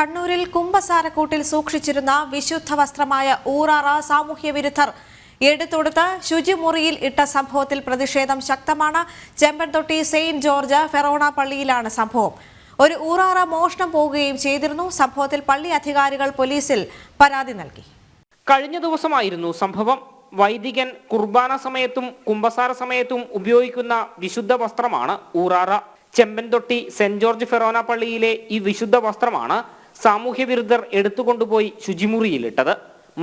കണ്ണൂരിൽ കുംഭസാരക്കൂട്ടിൽ സൂക്ഷിച്ചിരുന്ന വിശുദ്ധ വസ്ത്രമായ ഊറാറ സാമൂഹ്യ വിരുദ്ധർ. എടുത്തൊടുത്ത് ശുചിമുറിയിൽ ഇട്ട സംഭവത്തിൽ പ്രതിഷേധം ശക്തമാണ്. ചെമ്പൻതൊട്ടി സെയിന്റ് ജോർജ് ഫെറോണ പള്ളിയിലാണ് സംഭവം. ഒരു ഊറാറ മോഷണം പോവുകയും ചെയ്തിരുന്നു. സംഭവത്തിൽ പള്ളി അധികാരികൾ പോലീസിൽ പരാതി നൽകി. കഴിഞ്ഞ ദിവസമായിരുന്നു സംഭവം. വൈദികൻ കുർബാന സമയത്തും കുംഭസാര സമയത്തും ഉപയോഗിക്കുന്ന വിശുദ്ധ വസ്ത്രമാണ് ഊറാറ. ചെമ്പൻതൊട്ടി സെന്റ് ജോർജ് ഫെറോന പള്ളിയിലെ ഈ വിശുദ്ധ വസ്ത്രമാണ് സാമൂഹ്യ വിരുദ്ധർ എടുത്തുകൊണ്ടുപോയി ശുചിമുറിയിലിട്ടത്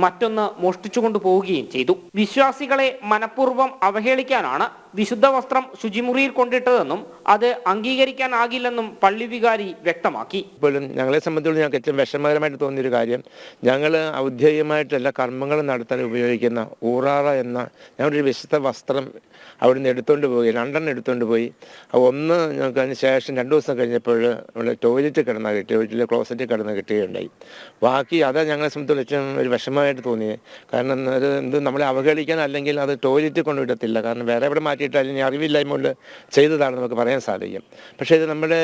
മറ്റൊന്ന് മോഷ്ടിച്ചുകൊണ്ടു പോവുകയും ചെയ്തു. വിശ്വാസികളെ മനഃപൂർവം അവഹേളിക്കാനാണ് വിശുദ്ധ വസ്ത്രം ശുചിമുറിയിൽ കൊണ്ടിട്ടതെന്നും അത് അംഗീകരിക്കാനാകില്ലെന്നും പള്ളി വികാരി വ്യക്തമാക്കി. ഇപ്പോഴും ഞങ്ങളെ സംബന്ധിച്ചുള്ള ഞങ്ങൾക്ക് ഏറ്റവും വിഷമകരമായിട്ട് തോന്നിയൊരു കാര്യം ഞങ്ങൾ ഔദ്യോഗികമായിട്ടുള്ള എല്ലാ കർമ്മങ്ങളും നടത്താൻ ഉപയോഗിക്കുന്ന ഊറാറ എന്ന ഞങ്ങളുടെ ഒരു വിശുദ്ധ വസ്ത്രം അവിടുന്ന് എടുത്തുകൊണ്ട് പോയി രണ്ടെണ്ണം എടുത്തുകൊണ്ട് പോയി. ഒന്ന് ഞങ്ങൾക്ക് അതിന് ശേഷം രണ്ട് ദിവസം കഴിഞ്ഞപ്പോൾ നമ്മുടെ ടോയ്ലറ്റ് കിടന്ന കിട്ടി ടോയ്ലറ്റിൽ ക്ലോസറ്റിൽ കിടന്ന് കിട്ടുകയുണ്ടായി. ബാക്കി അത് ഞങ്ങളെ സംബന്ധിച്ചും ഒരു വിഷമമായിട്ട് തോന്നിയത് കാരണം അത് എന്ത് നമ്മളെ അവഹേളിക്കാൻ അല്ലെങ്കിൽ അത് ടോയ്ലറ്റ് കൊണ്ടുവിടത്തില്ല കാരണം വേറെ എവിടെ മാറ്റിയിട്ട് അല്ലെങ്കിൽ അറിവില്ലായ്മ കൊണ്ട് ചെയ്തതാണെന്ന് നമുക്ക് പറയാൻ സാധിക്കും. പക്ഷേ ഇത് നമ്മുടെ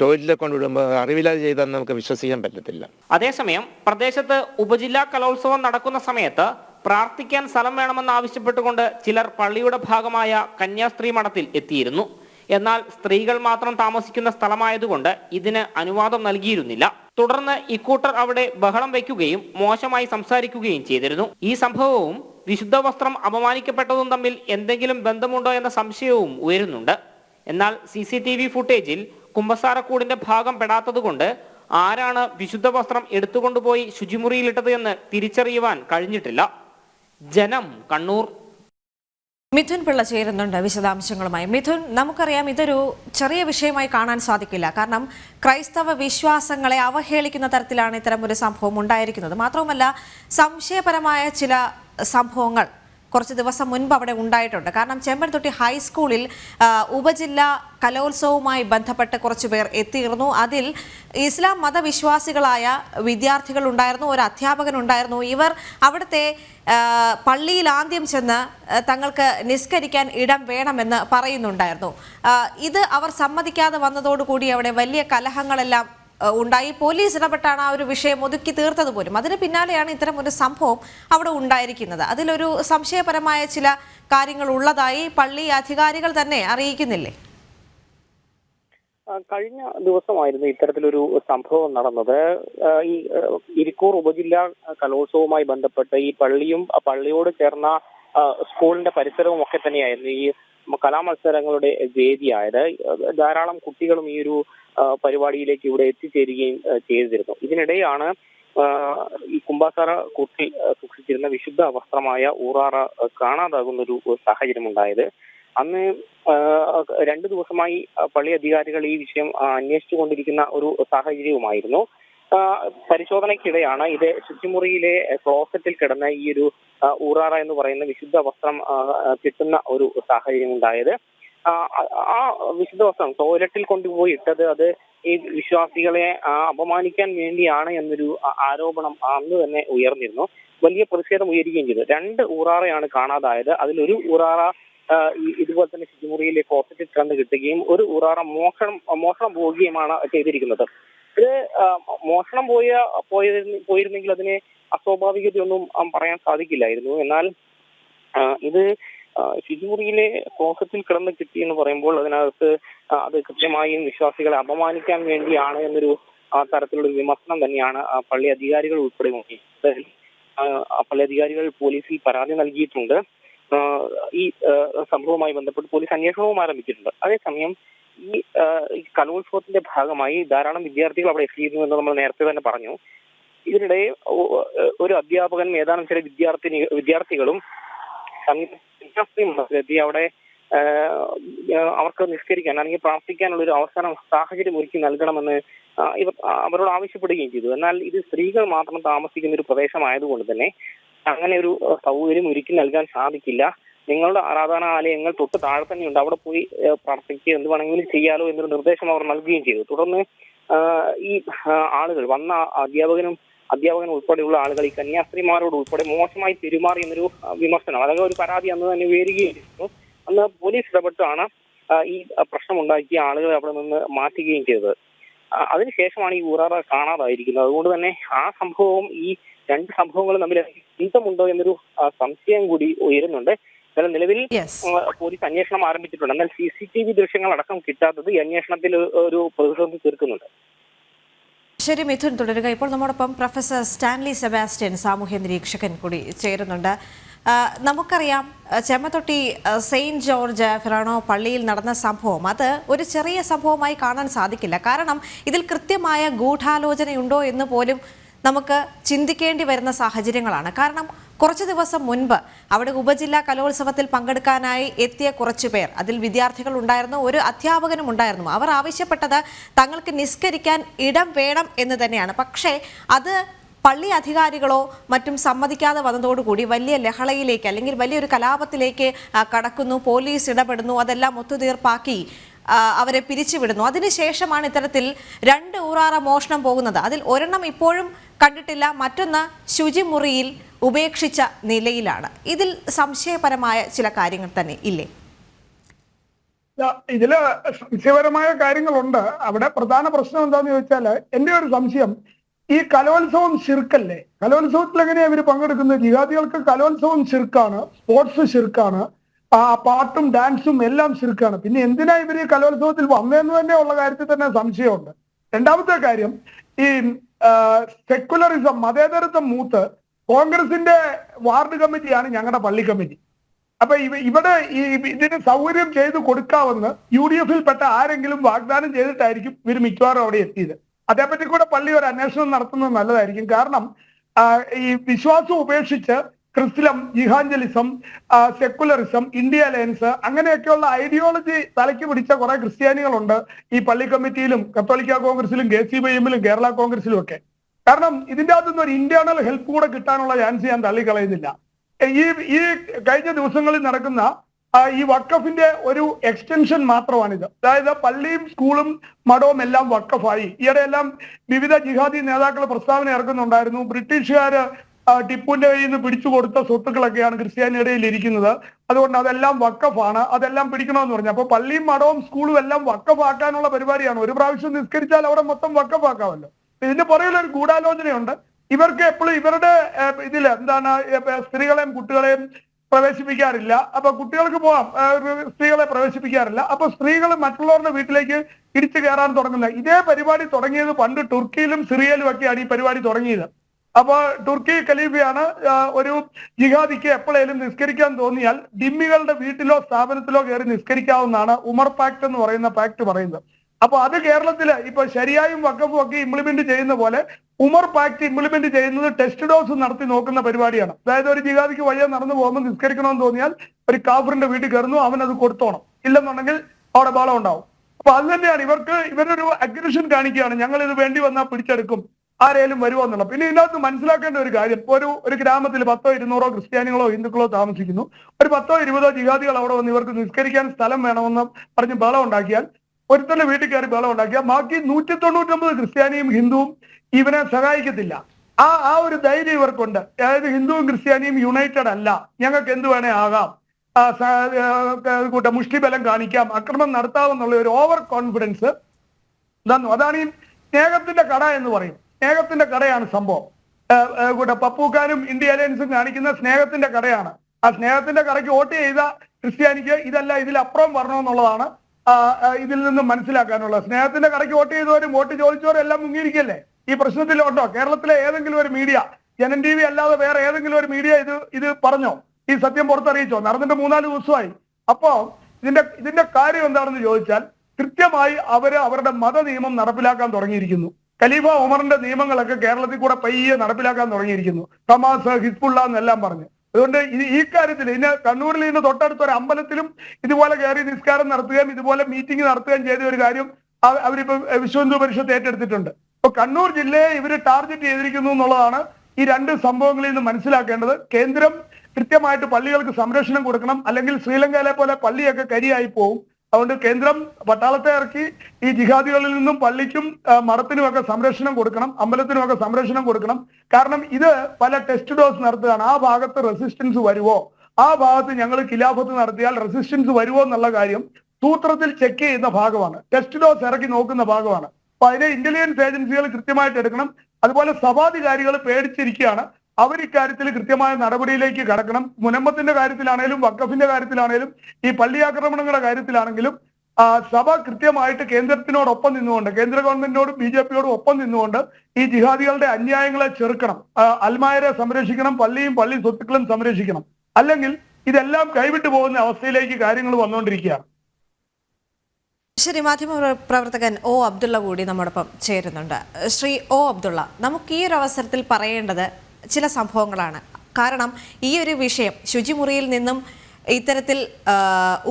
ടോയ്ലറ്റിൽ കൊണ്ടുവിടുമ്പോൾ അറിവില്ലാതെ ചെയ്താൽ നമുക്ക് വിശ്വസിക്കാൻ പറ്റത്തില്ല. അതേസമയം പ്രദേശത്ത് ഉപജില്ലാ കലോത്സവം നടക്കുന്ന സമയത്ത് പ്രാർത്ഥിക്കാൻ സ്ഥലം വേണമെന്നാവശ്യപ്പെട്ടുകൊണ്ട് ചിലർ പള്ളിയുടെ ഭാഗമായ കന്യാസ്ത്രീ മഠത്തിൽ എത്തിയിരുന്നു. എന്നാൽ സ്ത്രീകൾ മാത്രം താമസിക്കുന്ന സ്ഥലമായതുകൊണ്ട് ഇതിന് അനുവാദം നൽകിയിരുന്നില്ല. തുടർന്ന് ഇക്കൂട്ടർ അവിടെ ബഹളം വയ്ക്കുകയും മോശമായി സംസാരിക്കുകയും ചെയ്തിരുന്നു. ഈ സംഭവവും വിശുദ്ധ വസ്ത്രം അപമാനിക്കപ്പെട്ടതും തമ്മിൽ എന്തെങ്കിലും ബന്ധമുണ്ടോ എന്ന സംശയവും ഉയരുന്നുണ്ട്. എന്നാൽ സി സി ടി വി ഫുട്ടേജിൽ കുമ്പസാരക്കൂടിന്റെ ഭാഗം പെടാത്തതുകൊണ്ട് ആരാണ് വിശുദ്ധ വസ്ത്രം എടുത്തുകൊണ്ടുപോയി ശുചിമുറിയിലിട്ടത് എന്ന് തിരിച്ചറിയുവാൻ കഴിഞ്ഞിട്ടില്ല. ജനം കണ്ണൂർ. മിഥുൻ പിള്ള ചേരുന്നുണ്ട് വിശദാംശങ്ങളുമായി. മിഥുൻ നമുക്കറിയാം ഇതൊരു ചെറിയ വിഷയമായി കാണാൻ സാധിക്കില്ല. കാരണം ക്രൈസ്തവ വിശ്വാസങ്ങളെ അവഹേളിക്കുന്ന തരത്തിലാണ് ഇത്തരം ഒരു സംഭവം ഉണ്ടായിരിക്കുന്നത്. മാത്രവുമല്ല സംശയപരമായ ചില സംഭവങ്ങൾ കുറച്ച് ദിവസം മുൻപ് അവിടെ ഉണ്ടായിട്ടുണ്ട്. കാരണം ചെമ്പൻതൊട്ടി ഹൈസ്കൂളിൽ ഉപജില്ലാ കലോത്സവവുമായി ബന്ധപ്പെട്ട് കുറച്ച് പേർ എത്തിയിരുന്നു. അതിൽ ഇസ്ലാം മതവിശ്വാസികളായ വിദ്യാർത്ഥികൾ ഉണ്ടായിരുന്നു ഒരു അധ്യാപകൻ ഉണ്ടായിരുന്നു. ഇവർ അവിടുത്തെ പള്ളിയിൽ ആദ്യം ചെന്ന് തങ്ങൾക്ക് നിസ്കരിക്കാൻ ഇടം വേണമെന്ന് പറയുന്നുണ്ടായിരുന്നു. ഇത് അവർ സമ്മതിക്കാതെ വന്നതോടുകൂടി അവിടെ വലിയ കലഹങ്ങളെല്ലാം ഉണ്ടായി. പോലീസ് ഇടപെട്ടാണ് ആ ഒരു വിഷയം ഒതുക്കി തീർത്തത് പോലും. അതിന് പിന്നാലെയാണ് ഇത്തരം ഒരു സംഭവം അവിടെ ഉണ്ടായിരിക്കുന്നത്. അതിലൊരു സംശയപരമായ ചില കാര്യങ്ങൾ ഉള്ളതായി പള്ളി അധികാരികൾ തന്നെ അറിയിക്കുന്നില്ലേ? കഴിഞ്ഞ ദിവസമായിരുന്നു ഇത്തരത്തിലൊരു സംഭവം നടന്നത്. ഈ ഇരിക്കൂർ ഉപജില്ലാ കലോത്സവവുമായി ബന്ധപ്പെട്ട് ഈ പള്ളിയും പള്ളിയോട് ചേർന്ന സ്കൂളിന്റെ പരിസരവും ഒക്കെ തന്നെയായിരുന്നു ഈ കലാമത്സരങ്ങളുടെ വേദിയായത്. ധാരാളം കുട്ടികളും ഈ ഒരു പരിപാടിയിലേക്ക് ഇവിടെ എത്തിച്ചേരുകയും ചെയ്തിരുന്നു. ഇതിനിടെയാണ് ഈ കുമ്പാസാര കൂട്ടിൽ സൂക്ഷിച്ചിരുന്ന വിശുദ്ധ വസ്ത്രമായ ഊറാറ കാണാതാകുന്ന ഒരു സാഹചര്യം ഉണ്ടായത് അന്ന് രണ്ടു ദിവസമായി പള്ളി അധികാരികൾ ഈ വിഷയം അന്വേഷിച്ചു കൊണ്ടിരിക്കുന്ന ഒരു സാഹചര്യവുമായിരുന്നു. പരിശോധനയ്ക്കിടെയാണ് ഇത് ശുചിമുറിയിലെ ക്ലോസറ്റിൽ കിടന്ന ഈ ഒരു ഊറാറ എന്ന് പറയുന്ന വിശുദ്ധ വസ്ത്രം കിട്ടുന്ന ഒരു സാഹചര്യം ഉണ്ടായത് ആ, വിശുദ്ധ ടോയ്ലറ്റിൽ കൊണ്ടുപോയി ഇട്ടത് അത് ഈ വിശ്വാസികളെ അപമാനിക്കാൻ വേണ്ടിയാണ് എന്നൊരു ആരോപണം അന്ന് തന്നെ ഉയർന്നിരുന്നു. വലിയ പ്രതിഷേധം ഉയരുകയും ചെയ്തു. രണ്ട് ഊറാറയാണ് കാണാതായത്. അതിലൊരു ഊറാറ ഇതുപോലെ തന്നെ ശുചിമുറിയിലെ ക്ലോസറ്റിൽ കിടന്ന് കിട്ടുകയും ഒരു ഉറാറ മോഷണം മോഷണം പോവുകയുമാണ് ചെയ്തിരിക്കുന്നത്. ഇത് മോഷണം പോയ പോയിരുന്ന- പോയിരുന്നെങ്കിൽ അതിനെ അസ്വാഭാവികതയൊന്നും പറയാൻ സാധിക്കില്ലായിരുന്നു. എന്നാൽ ഇത് ശുചിമുറിയിലെ ക്ലോസറ്റിൽ കിടന്ന് കിട്ടി എന്ന് പറയുമ്പോൾ അതിനകത്ത് അത് കൃത്യമായും വിശ്വാസികളെ അപമാനിക്കാൻ വേണ്ടിയാണ് എന്നൊരു തരത്തിലുള്ള വിമർശനം തന്നെയാണ് പള്ളി അധികാരികൾ ഉൾപ്പെടെ ആ, പള്ളി അധികാരികൾ പോലീസിൽ പരാതി നൽകിയിട്ടുണ്ട്. ഈ സംഭവവുമായി ബന്ധപ്പെട്ട് പോലീസ് അന്വേഷണവും ആരംഭിച്ചിട്ടുണ്ട്. അതേസമയം ഈ കലോത്സവത്തിന്റെ ഭാഗമായി ധാരാളം വിദ്യാർത്ഥികൾ അവിടെ എത്തിയിരുന്നു എന്ന് നമ്മൾ നേരത്തെ തന്നെ പറഞ്ഞു. ഇതിനിടെ ഒരു അധ്യാപകൻ ഏതാനും ചില വിദ്യാർത്ഥിനി വിദ്യാർത്ഥികളും എത്തി അവിടെ അവർക്ക് നിസ്കരിക്കാൻ അല്ലെങ്കിൽ പ്രാർത്ഥിക്കാനുള്ള ഒരു അവസരം സാഹചര്യം ഒരുക്കി നൽകണമെന്ന് ഇവർ അവരോട് ആവശ്യപ്പെടുകയും ചെയ്തു. എന്നാൽ ഇത് സ്ത്രീകൾ മാത്രം താമസിക്കുന്ന ഒരു പ്രദേശമായതുകൊണ്ട് തന്നെ അങ്ങനെ ഒരു സൗകര്യം ഒരുക്കി നൽകാൻ സാധിക്കില്ല. നിങ്ങളുടെ ആരാധനാലയങ്ങൾ തൊട്ട് താഴെ തന്നെയുണ്ട്. അവിടെ പോയി പ്രാർത്ഥിക്കുക എന്ത് വേണമെങ്കിലും ചെയ്യാലോ എന്നൊരു നിർദ്ദേശം അവർ നൽകുകയും ചെയ്തു. തുടർന്ന് ഈ ആളുകൾ വന്ന അധ്യാപകനും അധ്യാപകൻ ഉൾപ്പെടെയുള്ള ആളുകൾ ഈ കന്യാസ്ത്രീമാരോട് ഉൾപ്പെടെ മോശമായി പെരുമാറി എന്നൊരു വിമർശനം അതൊക്കെ ഒരു പരാതി അന്ന് തന്നെ ഉയരുകയായിരുന്നു. അന്ന് പോലീസ് ഇടപെട്ടാണ് ഈ പ്രശ്നം ഉണ്ടാക്കിയ ആളുകളെ അവിടെ നിന്ന് മാറ്റുകയും ചെയ്തത്. അതിനുശേഷമാണ് ഈ ഊറാറ കാണാതായിരിക്കുന്നത്. അതുകൊണ്ട് തന്നെ ആ സംഭവവും ഈ രണ്ട് സംഭവങ്ങളും തമ്മിൽ ബന്ധമുണ്ടോ എന്നൊരു സംശയം കൂടി ഉയരുന്നുണ്ട്. എന്നാൽ നിലവിൽ പോലീസ് അന്വേഷണം ആരംഭിച്ചിട്ടുണ്ട്. എന്നാൽ സി സി ടി വി ദൃശ്യങ്ങൾ അടക്കം കിട്ടാത്തത് ഈ അന്വേഷണത്തിൽ ഒരു പ്രതിസന്ധി തീർക്കുന്നുണ്ട്. ശരി മിഥുൻ തുടരുക. ഇപ്പോൾ നമ്മോടൊപ്പം പ്രൊഫസർ സ്റ്റാൻലി സെബാസ്റ്റ്യൻ സാമൂഹ്യ നിരീക്ഷകൻ കൂടി ചേരുന്നുണ്ട്. നമുക്കറിയാം ചെമ്മത്തൊട്ടി സെയിന്റ് ജോർജ് ഫിറാണോ പള്ളിയിൽ നടന്ന സംഭവം. അത് ഒരു ചെറിയ സംഭവമായി കാണാൻ സാധിക്കില്ല. കാരണം ഇതിൽ കൃത്യമായ ഗൂഢാലോചനയുണ്ടോ എന്ന് പോലും നമുക്ക് ചിന്തിക്കേണ്ടി വരുന്ന സാഹചര്യങ്ങളാണ്. കാരണം കുറച്ച് ദിവസം മുൻപ് അവിടെ ഉപജില്ലാ കലോത്സവത്തിൽ പങ്കെടുക്കാനായി എത്തിയ കുറച്ചു പേർ. അതിൽ വിദ്യാർത്ഥികൾ ഉണ്ടായിരുന്നു ഒരു അധ്യാപകനും ഉണ്ടായിരുന്നു. അവർ ആവശ്യപ്പെട്ടത് തങ്ങൾക്ക് നിസ്കരിക്കാൻ ഇടം വേണം എന്ന് തന്നെയാണ്. പക്ഷേ അത് പള്ളി അധികാരികളോ മറ്റും സമ്മതിക്കാതെ വന്നതോടുകൂടി വലിയ ലഹളയിലേക്ക് അല്ലെങ്കിൽ വലിയൊരു കലാപത്തിലേക്ക് കടക്കുന്നു പോലീസ് ഇടപെടുന്നു അതെല്ലാം ഒത്തുതീർപ്പാക്കി അവരെ പിരിച്ചുവിടുന്നു. അതിനുശേഷമാണ് ഇത്തരത്തിൽ രണ്ട് ഊറാറ മോഷണം പോകുന്നത്. അതിൽ ഒരെണ്ണം ഇപ്പോഴും കണ്ടിട്ടില്ല മറ്റൊന്ന് ശുചിമുറിയിൽ ഉപേക്ഷിച്ച നിലയിലാണ്. ഇതിൽ സംശയപരമായ ചില കാര്യങ്ങൾ തന്നെ ഇല്ലേ? ഇതിൽ സംശയപരമായ കാര്യങ്ങളുണ്ട്. അവിടെ പ്രധാന പ്രശ്നം എന്താന്ന് ചോദിച്ചാൽ എന്റെ ഒരു സംശയം ഈ കലോത്സവം ശിർക്കല്ലേ? കലോത്സവത്തിൽ എങ്ങനെയാ ഇവർ പങ്കെടുക്കുന്നത്? ജിഹാദികൾക്ക് കലോത്സവം ശിർക്കാണ് സ്പോർട്സ് ശിർക്കാണ് ആ പാട്ടും ഡാൻസും എല്ലാം ശിർക്കാണ്. പിന്നെ എന്തിനാ ഇവർ ഈ കലോത്സവത്തിൽ വന്നതെന്ന് തന്നെ ഉള്ള കാര്യത്തിൽ തന്നെ സംശയമുണ്ട്. രണ്ടാമത്തെ കാര്യം ഈ സെക്കുലറിസം മതേതരത്വം മൂത്ത് കോൺഗ്രസിന്റെ വാർഡ് കമ്മിറ്റിയാണ് ഞങ്ങളുടെ പള്ളി കമ്മിറ്റി. അപ്പൊ ഇവ ഇവിടെ ഈ ഇതിന് സൗകര്യം ചെയ്തു കൊടുക്കാവുന്ന യു ഡി എഫിൽ പെട്ട ആരെങ്കിലും വാഗ്ദാനം ചെയ്തിട്ടായിരിക്കും ഇവർ മിക്കവാറും അവിടെ എത്തിയത്. അതേപ്പറ്റി കൂടെ പള്ളി ഒരു അന്വേഷണം നടത്തുന്നത് നല്ലതായിരിക്കും. കാരണം ഈ വിശ്വാസം ഉപേക്ഷിച്ച് ക്രിസ്ലം ജിഹാഞ്ചലിസം സെക്കുലറിസം ഇന്ത്യ അലയൻസ് അങ്ങനെയൊക്കെയുള്ള ഐഡിയോളജി തലയ്ക്ക് പിടിച്ച കുറെ ക്രിസ്ത്യാനികളുണ്ട് ഈ പള്ളി കമ്മിറ്റിയിലും കത്തോലിക്ക കോൺഗ്രസിലും കെ സി ബി എമ്മിലും കേരള കോൺഗ്രസിലും ഒക്കെ. കാരണം ഇതിന്റെ അകത്തുനിന്ന് ഒരു ഇന്റേണൽ ഹെൽപ്പ് കൂടെ കിട്ടാനുള്ള ചാൻസ് ഞാൻ തള്ളിക്കളയുന്നില്ല. ഈ ഈ കഴിഞ്ഞ ദിവസങ്ങളിൽ നടക്കുന്ന ഈ വക്കഫിന്റെ ഒരു എക്സ്റ്റൻഷൻ മാത്രമാണിത്. അതായത് പള്ളിയും സ്കൂളും മഠവും എല്ലാം വക്കഫായി ഈയിടെയെല്ലാം വിവിധ ജിഹാദി നേതാക്കൾ പ്രസ്താവന ഇറക്കുന്നുണ്ടായിരുന്നു. ബ്രിട്ടീഷുകാര് ആ, ടിപ്പുവിന്റെ കയ്യിൽ നിന്ന് പിടിച്ചു കൊടുത്ത സ്വത്തുക്കളൊക്കെയാണ് ക്രിസ്ത്യാനിയുടെയിൽ ഇരിക്കുന്നത്. അതുകൊണ്ട് അതെല്ലാം വക്കഫാണ് അതെല്ലാം പിടിക്കണമെന്ന് പറഞ്ഞു. അപ്പൊ പള്ളിയും മഠവും സ്കൂളും എല്ലാം വക്കഫാക്കാനുള്ള പരിപാടിയാണ്. ഒരു പ്രാവശ്യം നിസ്കരിച്ചാൽ അവിടെ മൊത്തം വക്കഫാക്കാമല്ലോ ഇതിന്റെ പുറകിൽ ഒരു ഗൂഢാലോചനയുണ്ട്. ഇവർക്ക് എപ്പോഴും ഇവരുടെ ഇതിൽ എന്താണ് സ്ത്രീകളെയും കുട്ടികളെയും പ്രവേശിപ്പിക്കാറില്ല. അപ്പൊ കുട്ടികൾക്ക് പോവാം. സ്ത്രീകളെ പ്രവേശിപ്പിക്കാറില്ല. അപ്പൊ സ്ത്രീകൾ മറ്റുള്ളവരുടെ വീട്ടിലേക്ക് ഇടിച്ചു കയറാൻ തുടങ്ങുന്ന ഇതേ പരിപാടി തുടങ്ങിയത് പണ്ട് തുർക്കിയിലും സിറിയയിലും ഒക്കെയാണ് ഈ പരിപാടി തുടങ്ങിയത്. അപ്പൊ തുർക്കി ഖലീഫയാണ് ഒരു ജിഹാദിക്ക് എപ്പോഴേലും നിസ്കരിക്കാൻ തോന്നിയാൽ ഡിമ്മികളുടെ വീട്ടിലോ സ്ഥാപനത്തിലോ കയറി നിസ്കരിക്കാവുന്നതാണ് ഉമർ പാക്ട് എന്ന് പറയുന്ന പാക്ട് പറയുന്നത്. അപ്പൊ അത് കേരളത്തിൽ ഇപ്പൊ ശരിയായും വക്കഫും ഒക്കെ ഇംപ്ലിമെന്റ് ചെയ്യുന്ന പോലെ ഉമർ പാക്ട് ഇംപ്ലിമെന്റ് ചെയ്യുന്നത് ടെസ്റ്റ് ഡോസ് നടത്തി നോക്കുന്ന പരിപാടിയാണ്. അതായത് ഒരു ജിഹാദിക്ക് വയ്യ നടന്നു പോകുമ്പോൾ നിസ്കരിക്കണമെന്ന് തോന്നിയാൽ ഒരു കാഫറിന്റെ വീട്ടിൽ കയറുന്നു അവൻ അത് കൊടുത്തോണം. ഇല്ലെന്നുണ്ടെങ്കിൽ അവിടെ ബഹളം ഉണ്ടാവും. അപ്പൊ അത് തന്നെയാണ്. ഇവർക്ക് ഇവരൊരു അഗ്രഷൻ കാണിക്കുകയാണ്. ഞങ്ങൾ ഇത് വേണ്ടി വന്നാൽ പിടിച്ചെടുക്കും. ആരേലും വരുമോ എന്നുള്ള പിന്നെ ഇതിനകത്ത് മനസ്സിലാക്കേണ്ട ഒരു കാര്യം. ഒരു ഒരു ഗ്രാമത്തിൽ പത്തോ ഇരുന്നൂറോ ക്രിസ്ത്യാനികളോ ഹിന്ദുക്കളോ താമസിക്കുന്നു. ഒരു പത്തോ ഇരുപതോ ജിഹാദികൾ അവിടെ വന്ന് ഇവർക്ക് നിസ്കരിക്കാൻ സ്ഥലം വേണമെന്ന് പറഞ്ഞ് ബഹളം ഉണ്ടാക്കിയാൽ ഒരുത്തന്റെ വീട്ടിൽ കയറി ബഹളം ഉണ്ടാക്കിയ ബാക്കി നൂറ്റി തൊണ്ണൂറ്റൊമ്പത് ക്രിസ്ത്യാനിയും ഹിന്ദുവും ഇവനെ സഹായിക്കത്തില്ല. ആ ആ ഒരു ധൈര്യം ഇവർക്കുണ്ട്. അതായത് ഹിന്ദുവും ക്രിസ്ത്യാനിയും യുണൈറ്റഡ് അല്ല. ഞങ്ങൾക്ക് എന്ത് വേണേ ആകാം. കൂട്ട മുഷ്ടിബലം കാണിക്കാം. അക്രമം നടത്താമെന്നുള്ള ഒരു ഓവർ കോൺഫിഡൻസ് തന്നു. അതാണ് ഈ സ്നേഹത്തിന്റെ കട എന്ന് പറയും. സ്നേഹത്തിന്റെ കടയാണ് സംഭവം. കൂട്ട പപ്പൂക്കാനും ഇന്ത്യ അലയൻസും കാണിക്കുന്ന സ്നേഹത്തിന്റെ കടയാണ്. ആ സ്നേഹത്തിന്റെ കടയ്ക്ക് വോട്ട് ചെയ്ത ക്രിസ്ത്യാനിക്ക് ഇതല്ല ഇതിലപ്പുറം വരണമെന്നുള്ളതാണ് ഇതിൽ നിന്ന് മനസ്സിലാക്കാനുള്ള. സ്നേഹത്തിന്റെ കടയ്ക്ക് വോട്ട് ചെയ്തവരും വോട്ട് ചോദിച്ചവരും എല്ലാം മുങ്ങിയിരിക്കല്ലേ? ഈ പ്രശ്നത്തിലോട്ടോ കേരളത്തിലെ ഏതെങ്കിലും ഒരു മീഡിയ ജനൻ ടി വി അല്ലാതെ വേറെ ഏതെങ്കിലും ഒരു മീഡിയ ഇത് ഇത് പറഞ്ഞോ? ഈ സത്യം പുറത്തറിയിച്ചോ? നടന്നിട്ട് മൂന്നാൽ ദിവസമായി. അപ്പോ ഇതിന്റെ ഇതിന്റെ കാര്യം എന്താണെന്ന് ചോദിച്ചാൽ കൃത്യമായി അവർ അവരുടെ മത നിയമം നടപ്പിലാക്കാൻ തുടങ്ങിയിരിക്കുന്നു. ഖലീഫ ഉമറിന്റെ നിയമങ്ങളൊക്കെ കേരളത്തിൽ കൂടെ പയ്യെ നടപ്പിലാക്കാൻ തുടങ്ങിയിരിക്കുന്നു. തമാസ് ഹിസ്ബുള്ള എന്നെല്ലാം പറഞ്ഞു. അതുകൊണ്ട് ഈ- കാര്യത്തിൽ ഇന്ന് കണ്ണൂരിൽ ഇന്ന് തൊട്ടടുത്ത ഒരു അമ്പലത്തിലും ഇതുപോലെ കയറി നിസ്കാരം നടത്തുകയും ഇതുപോലെ മീറ്റിംഗ് നടത്തുകയും ചെയ്ത ഒരു കാര്യം അവ- അവരിപ്പോ വിശ്വഹിന്ദു പരിഷത്ത് ഏറ്റെടുത്തിട്ടുണ്ട്. അപ്പൊ കണ്ണൂർ ജില്ലയെ ഇവർ ടാർഗറ്റ് ചെയ്തിരിക്കുന്നു എന്നുള്ളതാണ് ഈ രണ്ട് സംഭവങ്ങളിൽ നിന്ന് മനസ്സിലാക്കേണ്ടത്. കേന്ദ്രം കൃത്യമായിട്ട് പള്ളികൾക്ക് സംരക്ഷണം കൊടുക്കണം. അല്ലെങ്കിൽ ശ്രീലങ്കയിലെ പോലെ പള്ളിയൊക്കെ കരിയായി പോകും അതുകൊണ്ട് കേന്ദ്രം പട്ടാളത്തെ ഇറക്കി ഈ ജിഹാദികളിൽ നിന്നും പള്ളിക്കും മഠത്തിനുമൊക്കെ സംരക്ഷണം കൊടുക്കണം അമ്പലത്തിനുമൊക്കെ സംരക്ഷണം കൊടുക്കണം. കാരണം ഇത് പല ടെസ്റ്റ് ഡോസ് നടത്തുകയാണ്. ആ ഭാഗത്ത് റെസിസ്റ്റൻസ് വരുവോ? ആ ഭാഗത്ത് ഞങ്ങൾ ഖിലാഫത്ത് നടത്തിയാൽ റെസിസ്റ്റൻസ് വരുമോ എന്നുള്ള കാര്യം സൂത്രത്തിൽ ചെക്ക് ചെയ്യുന്ന ഭാഗമാണ്. ടെസ്റ്റ് ഡോസ് ഇറക്കി നോക്കുന്ന ഭാഗമാണ്. അപ്പൊ അതിനെ ഇന്റലിജൻസ് ഏജൻസികൾ കൃത്യമായിട്ട് എടുക്കണം. അതുപോലെ സഭാധികാരികൾ പേടിച്ചിരിക്കുകയാണ്. അവർ ഇക്കാര്യത്തിൽ കൃത്യമായ നടപടിയിലേക്ക് കടക്കണം. മുനമ്പത്തിന്റെ കാര്യത്തിലാണേലും വക്കഫിന്റെ കാര്യത്തിലാണേലും ഈ പള്ളി ആക്രമണങ്ങളുടെ കാര്യത്തിലാണെങ്കിലും സഭ കൃത്യമായിട്ട് കേന്ദ്രത്തിനോടൊപ്പം നിന്നുകൊണ്ട് കേന്ദ്ര ഗവൺമെന്റിനോടും ബി ജെ പിയോടും ഒപ്പം നിന്നുകൊണ്ട് ഈ ജിഹാദികളുടെ അന്യായങ്ങളെ ചെറുക്കണം. അൽമായരെ സംരക്ഷിക്കണം പള്ളിയും പള്ളി സ്വത്തുക്കളും സംരക്ഷിക്കണം. അല്ലെങ്കിൽ ഇതെല്ലാം കൈവിട്ടു പോകുന്ന അവസ്ഥയിലേക്ക് കാര്യങ്ങൾ വന്നുകൊണ്ടിരിക്കുകയാണ്. ശരി മാധ്യമ പ്രവർത്തകൻ ഒ അബ്ദുള്ള കൂടി നമ്മോടൊപ്പം ചേരുന്നുണ്ട്. ശ്രീ ഒ അബ്ദുള്ള നമുക്ക് ഈ ഒരു അവസരത്തിൽ പറയേണ്ടത് ചില സംഭവങ്ങളാണ്. കാരണം ഈ ഒരു വിഷയം ശുചിമുറിയിൽ നിന്നും ഇത്തരത്തിൽ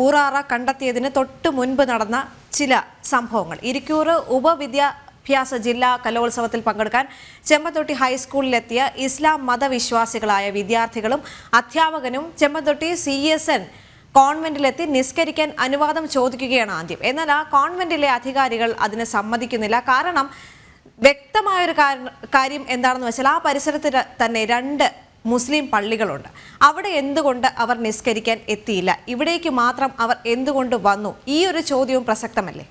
ഊറാറ കണ്ടെത്തിയതിന് തൊട്ട് മുൻപ് നടന്ന ചില സംഭവങ്ങൾ. ഇരിക്കൂർ ഉപവിദ്യാഭ്യാസ ജില്ലാ കലോത്സവത്തിൽ പങ്കെടുക്കാൻ ചെമ്മത്തൊട്ടി ഹൈസ്കൂളിലെത്തിയ ഇസ്ലാം മതവിശ്വാസികളായ വിദ്യാർത്ഥികളും അധ്യാപകനും ചെമ്മത്തൊട്ടി സി എസ് എൻ കോൺവെന്റിലെത്തി നിസ്കരിക്കാൻ അനുവാദം ചോദിക്കുകയാണ് ആദ്യം. എന്നാൽ ആ കോൺവെന്റിലെ അധികാരികൾ അതിന് സമ്മതിക്കുന്നില്ല. കാരണം വ്യക്തമായൊരു കാര്യം എന്താണെന്ന് വെച്ചാൽ ആ പരിസരത്ത് തന്നെ രണ്ട് മുസ്ലിം പള്ളികളുണ്ട്. അവിടെ എന്തുകൊണ്ട് അവർ നിസ്കരിക്കാൻ എത്തിയില്ല? ഇവിടേക്ക് മാത്രം അവർ എന്തുകൊണ്ട് വന്നു? ഈ ഒരു ചോദ്യവും പ്രസക്തമല്ലേ?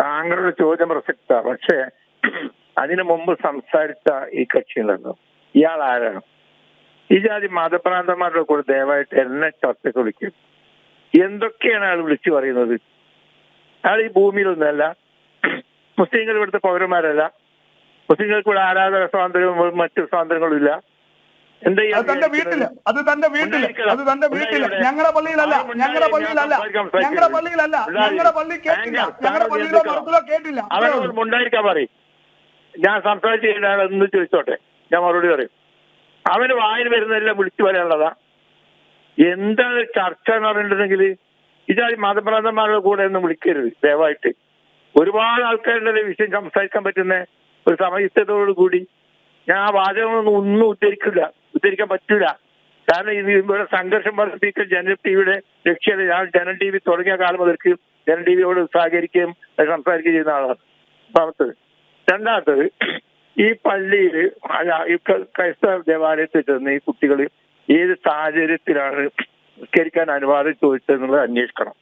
താങ്കളുടെ ചോദ്യം പ്രസക്ത. പക്ഷേ അതിനു മുമ്പ് സംസാരിച്ച ഈ കക്ഷിയുണ്ടല്ലോ ഇയാൾ ആരാണ് ഈ ജാതി മതപ്രാന്തമാരുടെ കൂടെ ദയവായിട്ട് എന്നെ ചർച്ചയ്ക്ക് വിളിക്കും. എന്തൊക്കെയാണ് അയാൾ വിളിച്ചു പറയുന്നത്? അയാൾ ഈ ഭൂമിയിലൊന്നുമല്ല മുസ്ലിങ്ങൾ ഇവിടുത്തെ പൗരന്മാരല്ല. മുസ്ലിങ്ങൾക്ക് ഇവിടെ ആരാധന സ്വാതന്ത്ര്യവും മറ്റു സ്വാതന്ത്ര്യങ്ങളും ഇല്ല അത് തന്റെ വീട്ടിൽ അത് തന്റെ വീട്ടിൽ അത് തന്റെ വീട്ടിൽ. ഞങ്ങളുടെ പള്ളിയിലല്ല ഞങ്ങളുടെ പള്ളിയിലല്ല ഞങ്ങളുടെ പള്ളിയിലല്ല ഞങ്ങളുടെ പള്ളി കേട്ടില്ല. ഞങ്ങളുടെ പള്ളിയിലോ കേട്ടില്ല. അവനോട് പറയും. ഞാൻ സംസാരിച്ച് കഴിഞ്ഞാൽ ചോദിച്ചോട്ടെ. ഞാൻ മറുപടി പറയും. അവന് വായന വരുന്നതെല്ലാം വിളിച്ചു പറയാനുള്ളതാ. എന്താണ് ചർച്ച എന്ന് പറഞ്ഞിട്ടുണ്ടെങ്കിൽ ഇതായി മതപ്രാന്തന്മാരുടെ കൂടെ ഒന്നും വിളിക്കരുത് ദയവായിട്ട്. ഒരുപാട് ആൾക്കാരുടെ വിഷയം സംസാരിക്കാൻ പറ്റുന്ന ഒരു സമയത്തോടു കൂടി ഞാൻ ആ വാചകങ്ങളൊന്നും ഒന്നും ഉദ്ധരിക്കില്ല. ഉദ്ധരിക്കാൻ പറ്റൂല. കാരണം ഇത് ഇവിടെ സംഘർഷം വർദ്ധിപ്പിക്കൽ ജനൽ ടിവിയുടെ ലക്ഷ്യം ഞാൻ ജനൽ ടി വി തുടങ്ങിയ കാലം മുതൽക്ക് ജനൽ ടി വിയോട് സഹകരിക്കുകയും സംസാരിക്കുകയും ചെയ്യുന്ന ആളാണ്. ഒന്നാമത്തത് രണ്ടാമത്തത് ഈ പള്ളിയിൽ ക്രൈസ്തവ ദേവാലയത്തിൽ ചെന്ന് ഈ കുട്ടികൾ ഏത് സാഹചര്യത്തിലാണ് നിസ്കരിക്കാൻ അനുവാദം ചോദിച്ചതെന്നുള്ളത് അന്വേഷിക്കണം.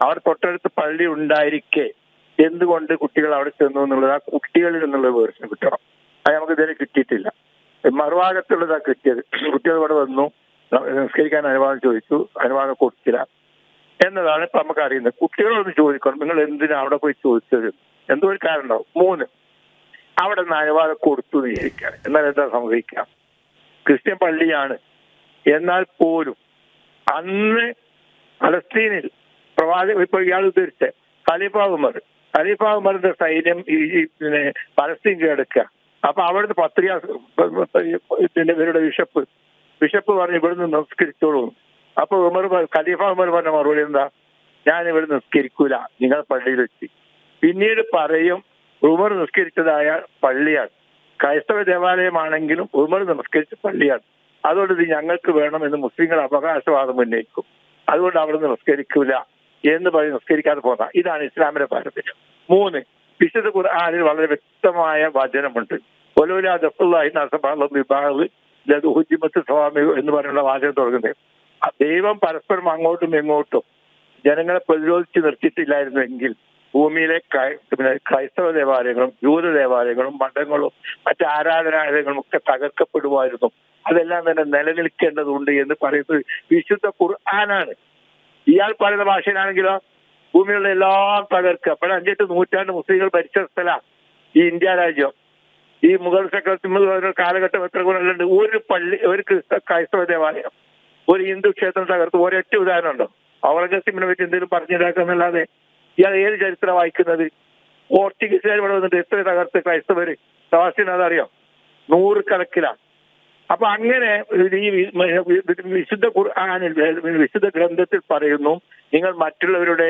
അവർ തൊട്ടടുത്ത് പള്ളി ഉണ്ടായിരിക്കെ എന്തുകൊണ്ട് കുട്ടികൾ അവിടെ ചെന്നു എന്നുള്ളത് ആ കുട്ടികളിൽ നിന്നുള്ള വേർഷൻ കിട്ടണം. അത് നമുക്ക് ഇതുവരെ കിട്ടിയിട്ടില്ല. മറുഭാഗത്തുള്ളതാ കിട്ടിയത്. കുട്ടികൾ ഇവിടെ വന്നു നിസ്കരിക്കാൻ അനുവാദം ചോദിച്ചു അനുവാദം കൊടുത്തില്ല. എന്നതാണ് ഇപ്പൊ നമുക്ക് അറിയുന്നത്. കുട്ടികളൊന്ന് ചോദിക്കണം നിങ്ങൾ എന്തിനാ അവിടെ പോയി ചോദിച്ചത്? എന്തോ ഒരു കാരണം ഉണ്ടാവും. മൂന്ന് അവിടെ നിന്ന് അനുവാദം കൊടുത്തു എന്ന് വിചാരിക്കുകയാണ്. എന്നാൽ എന്താ സംഭവിക്കാം ക്രിസ്ത്യൻ പള്ളിയാണ്. എന്നാൽ പോലും അന്ന് പലസ്തീനിൽ പ്രവാചക ഇപ്പൊ ഇയാൾ ഉദ്ധരിച്ച ഖലീഫ ഖലീഫ ഉമറിന്റെ സൈന്യം ഈ പിന്നെ പലസ്തീൻ കീഴടക്കുക. അപ്പൊ അവിടുത്തെ പത്രിക പിന്നെ ഇവരുടെ ബിഷപ്പ് ബിഷപ്പ് പറഞ്ഞു ഇവിടുന്ന് നിസ്കരിച്ചോളൂ. അപ്പൊ ഉമർ ഖലീഫ ഉമർ പറഞ്ഞ മറുപടി എന്താ? ഞാൻ ഇവിടെ നിസ്കരിക്കൂല നിങ്ങൾ പള്ളിയിൽ വെച്ച്. പിന്നീട് പറയും ഉമർ നിസ്കരിച്ചതായ പള്ളിയാണ്. ക്രൈസ്തവ ദേവാലയമാണെങ്കിലും ഉമർ നിസ്കരിച്ച പള്ളിയാണ്. അതുകൊണ്ട് ഇത് ഞങ്ങൾക്ക് എന്ന് മുസ്ലിങ്ങൾ അവകാശവാദം ഉന്നയിക്കും. അതുകൊണ്ട് അവിടെ നിസ്കരിക്കൂല. എന്ന് പറഞ്ഞ് നിസ്കരിക്കാതെ പോകാം ഇതാണ് ഇസ്ലാമിന്റെ പാരമ്പര്യം. മൂന്ന് വിശുദ്ധ ഖുർആാനിൽ വളരെ വ്യക്തമായ വചനമുണ്ട്. ഒലോല ദഫുല്ലാഹി നസബാഹ് സ്വാമി എന്ന് പറയുന്ന വാചകം തുടങ്ങുന്നത്. ദൈവം പരസ്പരം അങ്ങോട്ടും ഇങ്ങോട്ടും ജനങ്ങളെ പ്രതിരോധിച്ച് നിർത്തിയിട്ടില്ലായിരുന്നുവെങ്കിൽ ഭൂമിയിലെ ക്രൈസ്തവ ദേവാലയങ്ങളും ജൂത ദേവാലയങ്ങളും മഠങ്ങളും മറ്റ് ആരാധനാലയങ്ങളും ഒക്കെ തകർക്കപ്പെടുമായിരുന്നു. അതെല്ലാം തന്നെ നിലനിൽക്കേണ്ടതുണ്ട് എന്ന് പറയുന്നത് വിശുദ്ധ ഖുർആനാണ്. ഇയാൾ പറയുന്ന ഭാഷയിലാണെങ്കിലോ ഭൂമിയിലുള്ള എല്ലാം തകർക്കുക അപ്പോൾ അഞ്ചെട്ട് നൂറ്റാണ്ട് മുസ്ലിങ്ങൾ ഭരിച്ച സ്ഥല ഈ ഇന്ത്യ രാജ്യം. ഈ മുഗൾ ചക്രവർത്തി കാലഘട്ടം എത്ര ഗുണങ്ങളുണ്ട്? ഒരു പള്ളി ഒരു ക്രിസ്ത ക്രൈസ്തവ ദേവാലയം ഒരു ഹിന്ദു ക്ഷേത്രം തകർത്ത് ഒരൊറ്റ ഉദാഹരണം ഉണ്ടോ ഔറംഗസീബിനെ പറ്റി എന്തെങ്കിലും പറഞ്ഞിട്ടാക്കുന്നല്ലാതെ ഇയാൾ ഏത് ചരിത്രം വായിക്കുന്നത്? പോർച്ചുഗീസുകാർ ഇവിടെ വന്നിട്ട് എത്ര തകർത്ത് ക്രൈസ്തവര്? സവാസിന് അതറിയാം? നൂറ് കണക്കിലാണ് അപ്പൊ അങ്ങനെ ഈ വിശുദ്ധ ഖുർആാനിൽ വിശുദ്ധ ഗ്രന്ഥത്തിൽ പറയുന്നു നിങ്ങൾ മറ്റുള്ളവരുടെ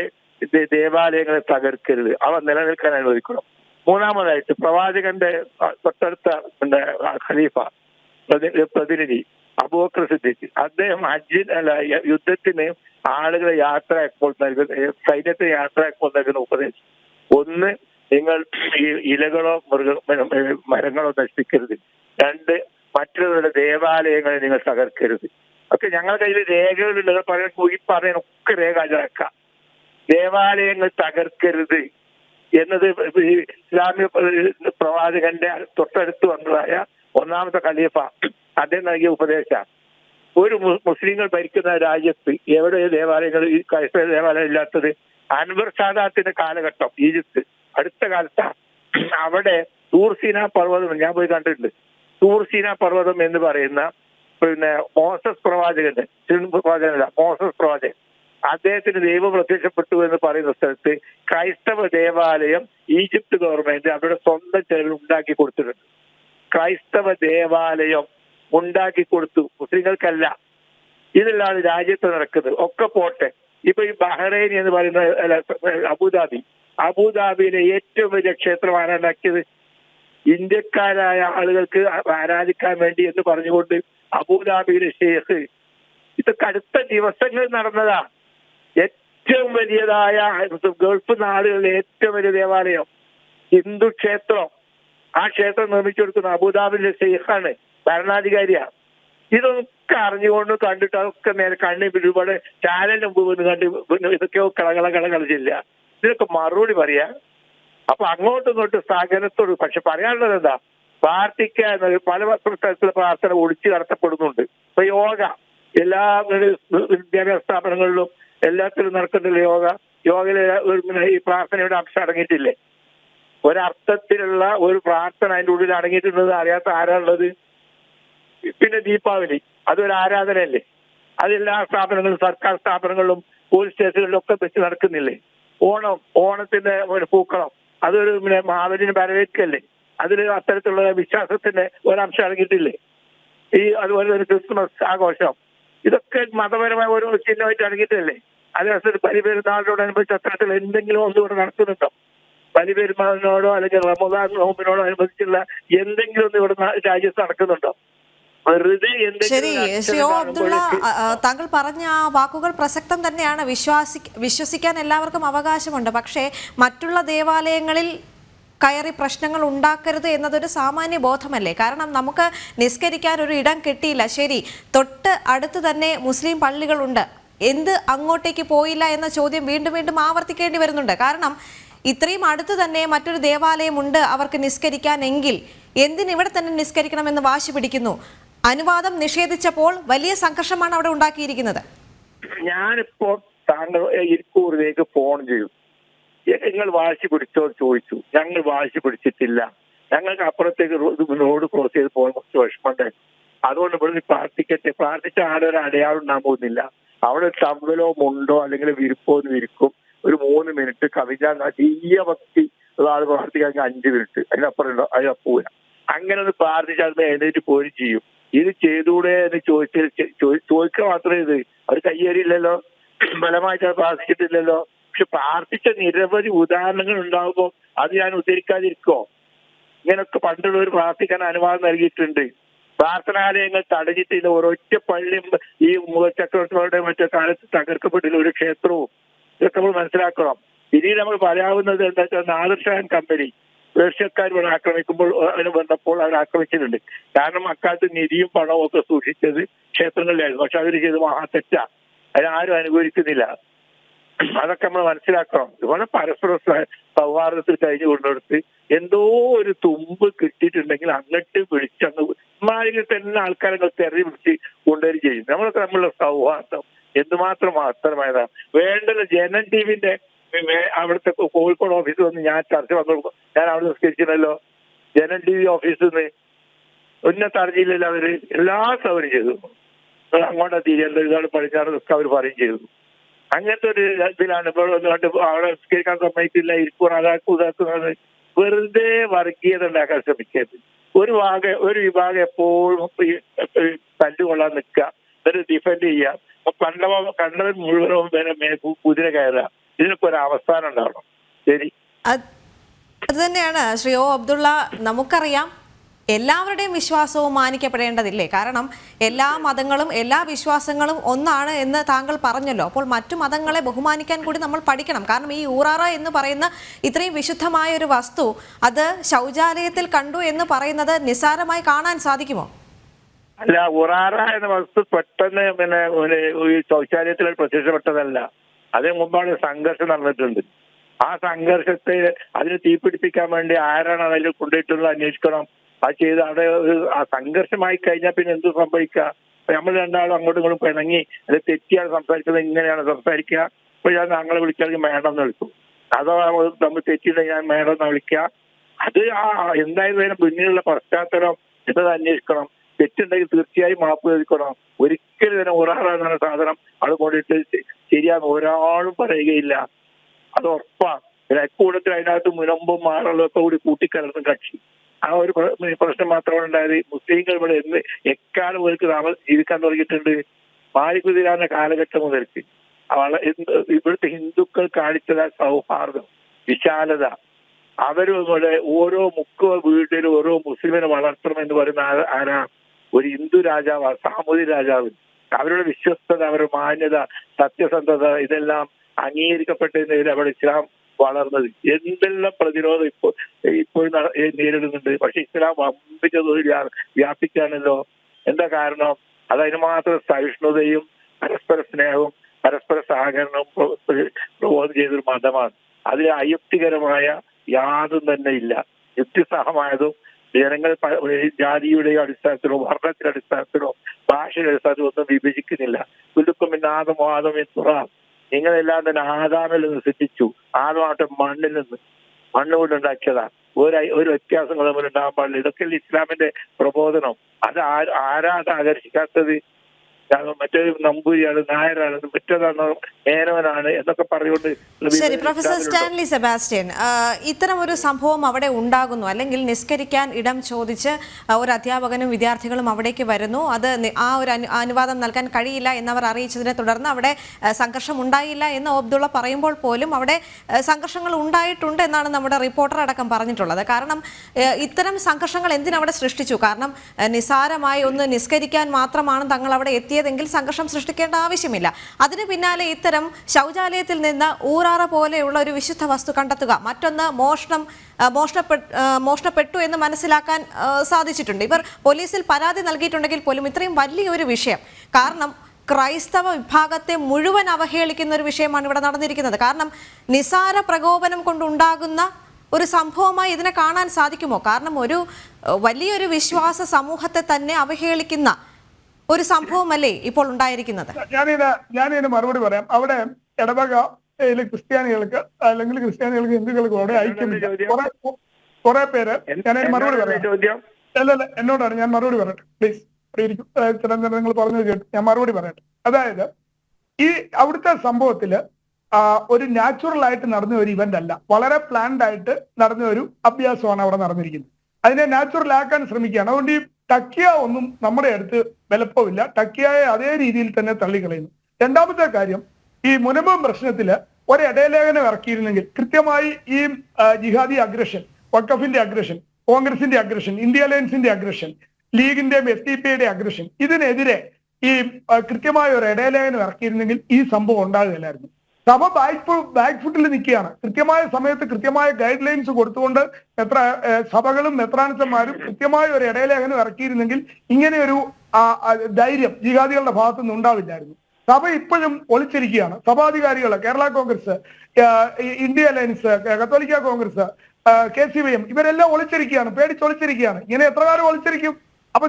ദേവാലയങ്ങളെ തകർക്കരുത്. അവ നിലനിൽക്കാൻ അനുവദിക്കണം. മൂന്നാമതായിട്ട് പ്രവാചകന്റെ തൊട്ടടുത്ത ഖലീഫ പ്രതിനിധി അബൂബക്കർ സിദ്ദീഖ്. അദ്ദേഹം ഹജ്ജിന് അല്ല യുദ്ധത്തിന് ആളുകളെ യാത്രയാക്കുമ്പോൾ നൽകുന്ന സൈന്യത്തെ യാത്രയാക്കുമ്പോൾ നൽകുന്ന ഉപദേശം. ഒന്ന് നിങ്ങൾ ഈ ഇലകളോ മൃഗ മരങ്ങളോ നശിപ്പിക്കരുത്. രണ്ട് മറ്റുള്ളവരുടെ ദേവാലയങ്ങളെ നിങ്ങൾ തകർക്കരുത്. ഒക്കെ ഞങ്ങളുടെ കയ്യിൽ രേഖകളുള്ളത് പറയാൻ ഈ പറയാനൊക്കെ രേഖ ഹാജരാക്കാം ദേവാലയങ്ങൾ തകർക്കരുത്. എന്നത് ഇസ്ലാമിക പ്രവാചകന്റെ തൊട്ടടുത്ത് വന്നതായ ഒന്നാമത്തെ ഖലീഫ അദ്ദേഹം നൽകിയ ഉപദേശമാണ്. ഒരു മുസ്ലിങ്ങൾ ഭരിക്കുന്ന രാജ്യത്ത് എവിടെ ദേവാലയങ്ങൾ ഈ ക്രൈസ്തവ ദേവാലയം ഇല്ലാത്തത്? അൻവർ സാദാത്തിന്റെ കാലഘട്ടം ഈജിപ്ത്. അടുത്ത കാലത്താണ്. അവിടെ തൂർസീന പർവതം ഞാൻ പോയി കണ്ടിട്ടുണ്ട്. തൂർസീന പർവതം എന്ന് പറയുന്ന പിന്നെ മോസസ് പ്രവാചകന്റെ പ്രവാചകനല്ല മോസസ് പ്രവാചകൻ. അദ്ദേഹത്തിന് ദൈവം പ്രത്യക്ഷപ്പെട്ടു എന്ന് പറയുന്ന സ്ഥലത്ത് ക്രൈസ്തവ ദേവാലയം ഈജിപ്ത് ഗവൺമെന്റ് അവരുടെ സ്വന്തം ചെലവിൽ ഉണ്ടാക്കി കൊടുത്തിട്ടുണ്ട്. ക്രൈസ്തവ ദേവാലയം ഉണ്ടാക്കി കൊടുത്തു മുസ്ലിങ്ങൾക്കല്ല. ഇതല്ലാതെ രാജ്യത്ത് നടക്കുന്നത്. ഒക്കെ പോട്ടെ. ഇപ്പൊ ഈ ബഹ്റൈൻ എന്ന് പറയുന്ന അബുദാബി. അബുദാബിയിലെ ഏറ്റവും വലിയ ക്ഷേത്രമാണ് ആരാണ്ടാക്കിയത് ഇന്ത്യക്കാരായ ആളുകൾക്ക് ആരാധിക്കാൻ വേണ്ടി എന്ന് പറഞ്ഞുകൊണ്ട് അബുദാബിയിലെ ഷേഖ് ഇതൊക്കെ കടുത്ത ദിവസങ്ങളിൽ നടന്നതാ. ഏറ്റവും വലിയതായ ഗൾഫ് നാടുകളിലെ ഏറ്റവും വലിയ ദേവാലയം ഹിന്ദു ക്ഷേത്രം. ആ ക്ഷേത്രം നിർമ്മിച്ചു കൊടുക്കുന്ന അബുദാബിയിലെ ഷെയ്ഖാണ് ഭരണാധികാരിയാണ്. ഇതൊക്കെ അറിഞ്ഞുകൊണ്ട് കണ്ടിട്ട് അതൊക്കെ നേരെ കണ്ണി ഒരുപാട് ചാനലിന് മുമ്പ് കണ്ട് ഇതൊക്കെ കളകള കള കളിച്ചില്ല. മറുപടി പറയാ? അപ്പൊ അങ്ങോട്ടും ഇങ്ങോട്ടും സഹകരണത്തോട് പക്ഷെ പറയാനുള്ളത് എന്താ? പാർട്ടിക്ക് പല സ്ഥലത്തിലെ പ്രാർത്ഥന ഒളിച്ചു നടത്തപ്പെടുന്നുണ്ട്. ഇപ്പൊ യോഗ എല്ലാ വിദ്യാഭ്യാസ സ്ഥാപനങ്ങളിലും എല്ലാത്തിലും നടക്കുന്നില്ല യോഗ? യോഗയിലെ ഈ പ്രാർത്ഥനയുടെ അംശം അടങ്ങിയിട്ടില്ലേ? ഒരർത്ഥത്തിലുള്ള ഒരു പ്രാർത്ഥന അതിന്റെ ഉള്ളിൽ അടങ്ങിയിട്ടുണ്ടെന്ന് അറിയാത്ത ആരാളുള്ളത് പിന്നെ ദീപാവലി അതൊരു ആരാധനയല്ലേ? അതെല്ലാ സ്ഥാപനങ്ങളും സർക്കാർ സ്ഥാപനങ്ങളിലും പോലീസ് സ്റ്റേഷനുകളിലും ഒക്കെ വെച്ച് നടക്കുന്നില്ലേ? ഓണം ഓണത്തിന്റെ ഒരു പൂക്കളം അതൊരു പിന്നെ മാവലിന് വരവേൽക്കല്ലേ അതിൽ അത്തരത്തിലുള്ള വിശ്വാസത്തിന്റെ ഒരംശം അടങ്ങിയിട്ടില്ലേ? ഈ അതുപോലെ ഒരു ക്രിസ്മസ് ആഘോഷം. ഇതൊക്കെ മതപരമായ ഓരോ ചിഹ്നമായിട്ട് അടങ്ങിയിട്ടല്ലേ? അതനുസരിച്ച് ബലിപെരുന്നാളിനോടനുബന്ധിച്ച് അത്തരത്തിൽ എന്തെങ്കിലും ഒന്നുകൂടെ നടക്കുന്നുണ്ടോ? ബലിപെരുമാളിനോടോ അല്ലെങ്കിൽ റമദാൻ നോമ്പിനോടോ അനുബന്ധിച്ചുള്ള എന്തെങ്കിലും ഒന്ന് ഇവിടെ രാജ്യത്ത് നടക്കുന്നുണ്ടോ? ശരി ശ്രീ ഓ അബ്ദുള്ള താങ്കൾ പറഞ്ഞ ആ വാക്കുകൾ പ്രസക്തം തന്നെയാണ്. വിശ്വാസി വിശ്വസിക്കാൻ എല്ലാവർക്കും അവകാശമുണ്ട്. പക്ഷേ മറ്റുള്ള ദേവാലയങ്ങളിൽ കയറി പ്രശ്നങ്ങൾ ഉണ്ടാക്കരുത് എന്നതൊരു സാമാന്യ ബോധമല്ലേ? കാരണം നമുക്ക് നിസ്കരിക്കാൻ ഒരു ഇടം കിട്ടിയില്ല. ശരി തൊട്ട് അടുത്ത് തന്നെ മുസ്ലിം പള്ളികളുണ്ട് എന്ത് അങ്ങോട്ടേക്ക് പോയില്ല എന്ന ചോദ്യം വീണ്ടും വീണ്ടും ആവർത്തിക്കേണ്ടി വരുന്നുണ്ട്. കാരണം ഇത്രയും അടുത്ത് തന്നെ മറ്റൊരു ദേവാലയമുണ്ട് അവർക്ക് നിസ്കരിക്കാൻ എങ്കിൽ എന്തിന് തന്നെ നിസ്കരിക്കണമെന്ന് വാശി പിടിക്കുന്നു? അനുവാദം നിഷേധിച്ചപ്പോൾ വലിയ സംഘർഷമാണ് അവിടെ ഉണ്ടാക്കിയിരിക്കുന്നത്. ഞാനിപ്പോ താങ്കൾ ഇരിക്കൂറിലേക്ക് ഫോൺ ചെയ്യും നിങ്ങൾ വാശി പിടിച്ചോ ചോദിച്ചു. ഞങ്ങൾ വാശി പിടിച്ചിട്ടില്ല. ഞങ്ങൾക്ക് അപ്പുറത്തേക്ക് റോഡ് ക്രോസ് ചെയ്ത് പോകാൻ കുറച്ച് വിഷമമുണ്ട്. അതുകൊണ്ട് ഇവിടെ പ്രാർത്ഥിക്കട്ടെ. പ്രാർത്ഥിച്ച ആളൊരു അടയാളം ഉണ്ടാൻ പോകുന്നില്ല. അവിടെ തമ്മിലോ മുണ്ടോ അല്ലെങ്കിൽ വിരിപ്പോ എന്ന് വിരിക്കും ഒരു മൂന്ന് മിനിറ്റ് കവിത തീയ ഭക്തി ഒരാൾ പ്രാർത്ഥിക്കാൻ അഞ്ച് മിനിറ്റ് അതിനപ്പുറം അതിനപ്പൂല അങ്ങനെ ഒന്ന് പ്രാർത്ഥിച്ചാൽ എഴുന്നേറ്റ് പോയി ചെയ്യും. ഇത് ചെയ്തുകൂടെ എന്ന് ചോദിച്ചു ചോദിക്കുക മാത്രമേ ഇത്. അവർ കയ്യേറിയില്ലല്ലോ. ബലമായിട്ട് അത് പ്രാർത്ഥിച്ചിട്ടില്ലല്ലോ. പക്ഷെ പ്രാർത്ഥിച്ച നിരവധി ഉദാഹരണങ്ങൾ ഉണ്ടാകുമ്പോൾ അത് ഞാൻ ഉദ്ധരിക്കാതിരിക്കോ ഇങ്ങനൊക്കെ പണ്ടുള്ളവർ പ്രാർത്ഥിക്കാൻ അനുവാദം നൽകിയിട്ടുണ്ട്. പ്രാർത്ഥനാലയങ്ങൾ തടഞ്ഞിട്ടില്ല ഒരൊറ്റ പള്ളിയും ഈ മുഗൾ മറ്റേ കാലത്ത് തകർക്കപ്പെട്ടില്ല ഒരു ക്ഷേത്രവും. ഇതൊക്കെ നമ്മൾ മനസ്സിലാക്കണം. ഇനി നമ്മൾ പറയാവുന്നത് എന്താ വെച്ചാൽ നാദർഷാൻ കമ്പനി. പേർഷ്യക്കാർ ഇവിടെ ആക്രമിക്കുമ്പോൾ അതിന് വന്നപ്പോൾ അവർ ആക്രമിച്ചിട്ടുണ്ട്. കാരണം അക്കാലത്ത് നിധിയും പണവും ഒക്കെ സൂക്ഷിച്ചത് ക്ഷേത്രങ്ങളിലായിരുന്നു. പക്ഷെ അവർ ചെയ്ത് മഹാ തെറ്റാ. അതിനാരും അനുകൂലിക്കുന്നില്ല. അതൊക്കെ നമ്മൾ മനസ്സിലാക്കണം. ഇതുപോലെ പരസ്പര സൗഹാർദ്ദത്തിൽ കഴിഞ്ഞു കൊണ്ടെടുത്ത് എന്തോ ഒരു തുമ്പ് കിട്ടിയിട്ടുണ്ടെങ്കിൽ അങ്ങോട്ട് വിളിച്ചങ്ങ് ഇമാതിരി തന്നെ ആൾക്കാരങ്ങൾ തെറി പിടിച്ച് കൊണ്ടുവരികയും ചെയ്യും. നമ്മളൊക്കെ നമ്മളുടെ സൗഹാർദ്ദം എന്തുമാത്രം മഹത്തരമായതാണ് വേണ്ടത് ജനൻ ടിവിന്റെ അവിടുത്തെ കോഴിക്കോട് ഓഫീസിൽ വന്ന് ഞാൻ ചർച്ച വന്നു ഞാൻ അവിടെ നിസ്കരിച്ചിരുന്നല്ലോ. ജനൻ ടി വി ഓഫീസിൽ നിന്ന് ഉന്നത അറിഞ്ഞില്ലല്ലോ അവർ. എല്ലാ സൗകര്യം ചെയ്തു. അങ്ങോട്ട് അങ്ങോട്ടാ തിരിയേണ്ടത് ഇതാണ് പടിഞ്ഞാറൊക്കെ അവർ പറയും ചെയ്തു. അങ്ങനത്തെ ഒരു ഇതിലാണ് ഇപ്പോൾ കണ്ട് അവിടെ നിസ്കരിക്കാൻ സമ്മതിക്കില്ല ഇരിക്കൂർ അതാക്കും ഇതാക്കുന്നത് വെറുതെ വർഗീയത ഉണ്ടാക്കാൻ ശ്രമിക്കരുത്. ഒരു ഭാഗ ഒരു വിഭാഗം എപ്പോഴും തല്ലുകൊള്ളാൻ നിൽക്കുക. ഡിഫെൻഡ് ചെയ്യുക. കണ്ടവ കണ്ടവൻ മുഴുവനും പിന്നെ കുതിര കയറുക. ഇതിനൊക്കെ ഒരു അവസാനം ഉണ്ടാവണം. ശരി. അത് തന്നെയാണ്. ശ്രീ ഒ അബ്ദുള്ള നമുക്കറിയാം എല്ലാവരുടെയും വിശ്വാസവും മാനിക്കപ്പെടേണ്ടതില്ലേ? കാരണം എല്ലാ മതങ്ങളും എല്ലാ വിശ്വാസങ്ങളും ഒന്നാണ് എന്ന് താങ്കൾ പറഞ്ഞല്ലോ. അപ്പോൾ മറ്റു മതങ്ങളെ ബഹുമാനിക്കാൻ കൂടി നമ്മൾ പഠിക്കണം. കാരണം ഈ ഊറാറ എന്ന് പറയുന്ന ഇത്രയും വിശുദ്ധമായ ഒരു വസ്തു അത് ശൗചാലയത്തിൽ കണ്ടു എന്ന് പറയുന്നത് നിസ്സാരമായി കാണാൻ സാധിക്കുമോ? അല്ല ഉറാറ എന്ന വസ്തു പെട്ടെന്ന് പിന്നെ ഈ ശൗചാലയത്തിൽ പ്രത്യക്ഷപ്പെട്ടതല്ല. അതിന് മുമ്പാണ് സംഘർഷം നടന്നിട്ടുണ്ട്. ആ സംഘർഷത്തെ അതിന് തീപിടിപ്പിക്കാൻ വേണ്ടി ആരാണ് അതിൽ കൊണ്ടുപോയിട്ടുള്ളത് അന്വേഷിക്കണം. അത് ചെയ്ത് അവിടെ ഒരു ആ സംഘർഷമായി കഴിഞ്ഞാൽ പിന്നെ എന്ത് സംഭവിക്കുക? നമ്മൾ രണ്ടാളും അങ്ങോട്ടും ഇങ്ങോട്ടും പിണങ്ങി അത് തെറ്റിയാണ് സംസാരിക്കുന്നത് ഇങ്ങനെയാണ് സംസാരിക്കുക. അപ്പൊ ഞാൻ ഞങ്ങളെ വിളിച്ചാൽ മേഡം എന്ന് വിളിക്കും. അതോ നമ്മൾ തെറ്റിയിട്ടുണ്ടെങ്കിൽ ഞാൻ മേഡം എന്ന് വിളിക്കുക. അത് ആ എന്തായാലും പിന്നിലുള്ള പശ്ചാത്തലം എന്നത് അന്വേഷിക്കണം. തെറ്റുണ്ടെങ്കിൽ തീർച്ചയായും മാപ്പ് ചോദിക്കണം ഒരിക്കലും ഇതിനെ ഒരാളാണ് സാധനം അത് കൊണ്ടിട്ട് ശരിയാന്ന് ഒരാളും പറയുകയില്ല. അത് ഉറപ്പാണ്. അക്കൂട്ടത്തിൽ അതിനകത്ത് മുനമ്പും മാറലൊക്കെ കൂടി കൂട്ടിക്കലർന്ന കക്ഷി. ആ ഒരു പ്ര- പ്രശ്നം മാത്രമാണ് ഉണ്ടായത്. മുസ്ലിങ്ങൾ ഇവിടെ എന്ന് എക്കാലം മുതൽക്ക് താമസം ജീവിക്കാൻ തുടങ്ങിയിട്ടുണ്ട്? മാലിക്കുതിരാന കാലഘട്ടം മുതൽക്ക്. ഇവിടുത്തെ ഹിന്ദുക്കൾ കാണിച്ചത് സൗഹാർദ്ദം വിശാലത. അവരും ഇവിടെ ഓരോ മുക്ക് വീട്ടിലും ഓരോ മുസ്ലിമിനെ വളർത്തണം എന്ന് പറയുന്ന ആരാ ഒരു ഹിന്ദു രാജാവ് സാമൂതി രാജാവ് അവരുടെ വിശ്വസ്തത അവരുടെ മാന്യത സത്യസന്ധത ഇതെല്ലാം അംഗീകരിക്കപ്പെട്ടതിന് അവിടെ ഇസ്ലാം വളർന്നത്. എന്തെല്ലാം പ്രതിരോധം ഇപ്പോൾ ഇപ്പോൾ നേരിടുന്നുണ്ട്. പക്ഷെ ഇസ്ലാം വമ്പിച്ച വ്യാപിക്കാണല്ലോ. എന്താ കാരണം? അത് അതിന് മാത്രം സഹിഷ്ണുതയും പരസ്പര സ്നേഹവും പരസ്പര സഹകരണവും പ്രബോധം ചെയ്തൊരു മതമാണ്. അതിൽ അയുക്തികരമായ യാതൊന്നും തന്നെ ഇല്ല. യുക്തിസഹമായതും ജനങ്ങൾ ജാതിയുടെ അടിസ്ഥാനത്തിലോ വർണത്തിന്റെ അടിസ്ഥാനത്തിലോ ഭാഷയുടെ അടിസ്ഥാനത്തിലോ ഒന്നും വിഭജിക്കുന്നില്ല. കുലുക്കും പിന്നെ ആദം ആദം തുറ നിങ്ങളെല്ലാം തന്നെ ആദാമിൽ നിന്ന് സൃഷ്ടിച്ചു. ആദമാവട്ടെ മണ്ണിൽ നിന്ന്. മണ്ണ് കൊണ്ടുണ്ടാക്കിയതാണ് ഒരു ഒരു വ്യത്യാസങ്ങൾ തമ്മിൽ ഉണ്ടാകാൻ പാടില്ല. ഇതൊക്കെ ഇസ്ലാമിന്റെ പ്രബോധനം. അത് ആരാ ആകർഷിക്കാത്തത് ഞാൻ മറ്റൊരു നമ്പൂരിയാണ് നായരാണ് മറ്റേതാണ് മേനവനാണ് എന്നൊക്കെ പറഞ്ഞുകൊണ്ട് ശരി പ്രൊഫസർ സ്റ്റാൻലി സെബാസ്റ്റ്യൻ ഇത്തരം ഒരു സംഭവം അവിടെ ഉണ്ടാകുന്നു. അല്ലെങ്കിൽ നിസ്കരിക്കാൻ ഇടം ചോദിച്ച് ഒരു അധ്യാപകനും വിദ്യാർത്ഥികളും അവിടേക്ക് വരുന്നു. അത് ആ ഒരു അനു- അനുവാദം നൽകാൻ കഴിയില്ല എന്നവർ അറിയിച്ചതിനെ തുടർന്ന് അവിടെ സംഘർഷം ഉണ്ടായില്ല എന്ന് അബ്ദുള്ള പറയുമ്പോൾ പോലും അവിടെ സംഘർഷങ്ങൾ ഉണ്ടായിട്ടുണ്ട് എന്നാണ് നമ്മുടെ റിപ്പോർട്ടർ അടക്കം പറഞ്ഞിട്ടുള്ളത്. കാരണം ഇത്തരം സംഘർഷങ്ങൾ എന്തിനവിടെ സൃഷ്ടിച്ചു? കാരണം നിസ്സാരമായി നിസാരമായി ഒന്ന് നിസ്കരിക്കാൻ മാത്രമാണ് തങ്ങൾ അവിടെ എത്തിയതെങ്കിൽ സംഘർഷം സൃഷ്ടിക്കേണ്ട ആവശ്യമില്ല. അതിന് പിന്നാലെ ഇത്തരം ശൗചാലയത്തിൽ നിന്ന് ഊറാറ പോലെയുള്ള ഒരു വിശുദ്ധ വസ്തു കണ്ടെത്തുക. മറ്റൊന്ന് മോഷണം മോഷണപ്പെട്ടു മോഷണപ്പെട്ടു എന്ന് മനസ്സിലാക്കാൻ സാധിച്ചിട്ടുണ്ട്. ഇവർ പോലീസിൽ പരാതി നൽകിയിട്ടുണ്ടെങ്കിൽ പോലും ഇത്രയും വലിയൊരു വിഷയം. കാരണം ക്രൈസ്തവ വിഭാഗത്തെ മുഴുവൻ അവഹേളിക്കുന്ന ഒരു വിഷയമാണ് ഇവിടെ നടന്നിരിക്കുന്നത്. കാരണം നിസാര പ്രകോപനം കൊണ്ടുണ്ടാകുന്ന ഒരു സംഭവമായി ഇതിനെ കാണാൻ സാധിക്കുമോ? കാരണം ഒരു വലിയൊരു വിശ്വാസ സമൂഹത്തെ തന്നെ അവഹേളിക്കുന്ന ഒരു സംഭവമല്ലേ ഇപ്പോൾ ഉണ്ടായിരിക്കുന്നത്? ഞാനിത് ഞാനിതിന് മറുപടി പറയാം. അവിടെ ഇടവക ക്രിസ്ത്യാനികൾക്ക് അല്ലെങ്കിൽ ക്രിസ്ത്യാനികൾക്ക് ഹിന്ദുക്കൾക്ക് അവിടെ ഐക്യമില്ല? കുറെ കുറെ പേര് ഞാനതിന് മറുപടി പറയാം. അല്ലല്ല അല്ല അല്ല എന്നോടാണ് ഞാൻ മറുപടി പറയട്ടെ. പ്ലീസ് ചിലന്തരം നിങ്ങൾ പറഞ്ഞു കേട്ടു ഞാൻ മറുപടി പറയട്ടെ. അതായത് ഈ അവിടുത്തെ സംഭവത്തിൽ ഒരു നാച്ചുറൽ ആയിട്ട് നടന്ന ഒരു ഇവന്റ് അല്ല. വളരെ പ്ലാൻഡ് ആയിട്ട് നടന്ന ഒരു അഭ്യാസമാണ് അവിടെ നടന്നിരിക്കുന്നത്. അതിനെ നാച്ചുറൽ ആക്കാൻ ശ്രമിക്കുകയാണ്. അതുകൊണ്ട് ഈ ടക്കിയ ഒന്നും നമ്മുടെ അടുത്ത് വിലപ്പമില്ല ടക്കിയായ അതേ രീതിയിൽ തന്നെ തള്ളിക്കളയുന്നു. രണ്ടാമത്തെ കാര്യം ഈ മുനമ്പം പ്രശ്നത്തിൽ ഒരു ഇടയലേഖനം ഇറക്കിയിരുന്നെങ്കിൽ കൃത്യമായി ഈ ജിഹാദി അഗ്രഷൻ വക്കഫിന്റെ അഗ്രഷൻ കോൺഗ്രസിന്റെ അഗ്രഷൻ ഇന്ത്യ അലയൻസിന്റെ അഗ്രഷൻ ലീഗിന്റെയും എസ് ഡി പിയുടെ അഗ്രഷൻ ഇതിനെതിരെ ഈ കൃത്യമായ ഒരു ഇടയലേഖനം ഇറക്കിയിരുന്നെങ്കിൽ ഈ സംഭവം ഉണ്ടാകുകയില്ലായിരുന്നു. സഭ ബാക്ക് ബാക്ക് ഫുട്ടിൽ നിൽക്കുകയാണ്. കൃത്യമായ സമയത്ത് കൃത്യമായ ഗൈഡ് ലൈൻസ് കൊടുത്തുകൊണ്ട് എത്ര സഭകളും മെത്രാനിച്ചന്മാരും കൃത്യമായ ഒരു ഇടയലേഖനം ഇറക്കിയിരുന്നെങ്കിൽ ഇങ്ങനെ ഒരു ധൈര്യം ജിഹാദികളുടെ ഭാഗത്തു നിന്ന് ഉണ്ടാവില്ലായിരുന്നു. സഭ ഇപ്പോഴും ഒളിച്ചിരിക്കുകയാണ്. സഭാധികാരികൾ Kerala Congress India alliance Catholic Congress K C V M ഇവരെല്ലാം ഒളിച്ചിരിക്കുകയാണ്. പേടിച്ചൊളിച്ചിരിക്കുകയാണ് ഇങ്ങനെ എത്ര കാലം ഒളിച്ചിരിക്കും? അപ്പൊ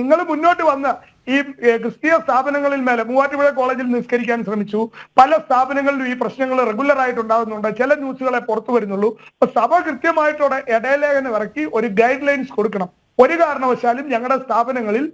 നിങ്ങൾ മുന്നോട്ട് വന്ന് ഈ ക്രിസ്തീയ സ്ഥാപനങ്ങളിൽ മേലെ മൂവാറ്റുപുഴ കോളേജിൽ നിസ്കരിക്കാൻ ശ്രമിച്ചു. പല സ്ഥാപനങ്ങളിലും ഈ പ്രശ്നങ്ങൾ റെഗുലർ ആയിട്ട് ഉണ്ടാകുന്നുണ്ട് ചില ന്യൂസുകളെ പുറത്തു വരുന്നുള്ളൂ. അപ്പൊ സഭ കൃത്യമായിട്ടോടെ ഇടയലേഖനം ഇറക്കി ഒരു ഗൈഡ് ലൈൻസ് കൊടുക്കണം. ഒരു കാരണവശാലും ഞങ്ങളുടെ സ്ഥാപനങ്ങളിൽ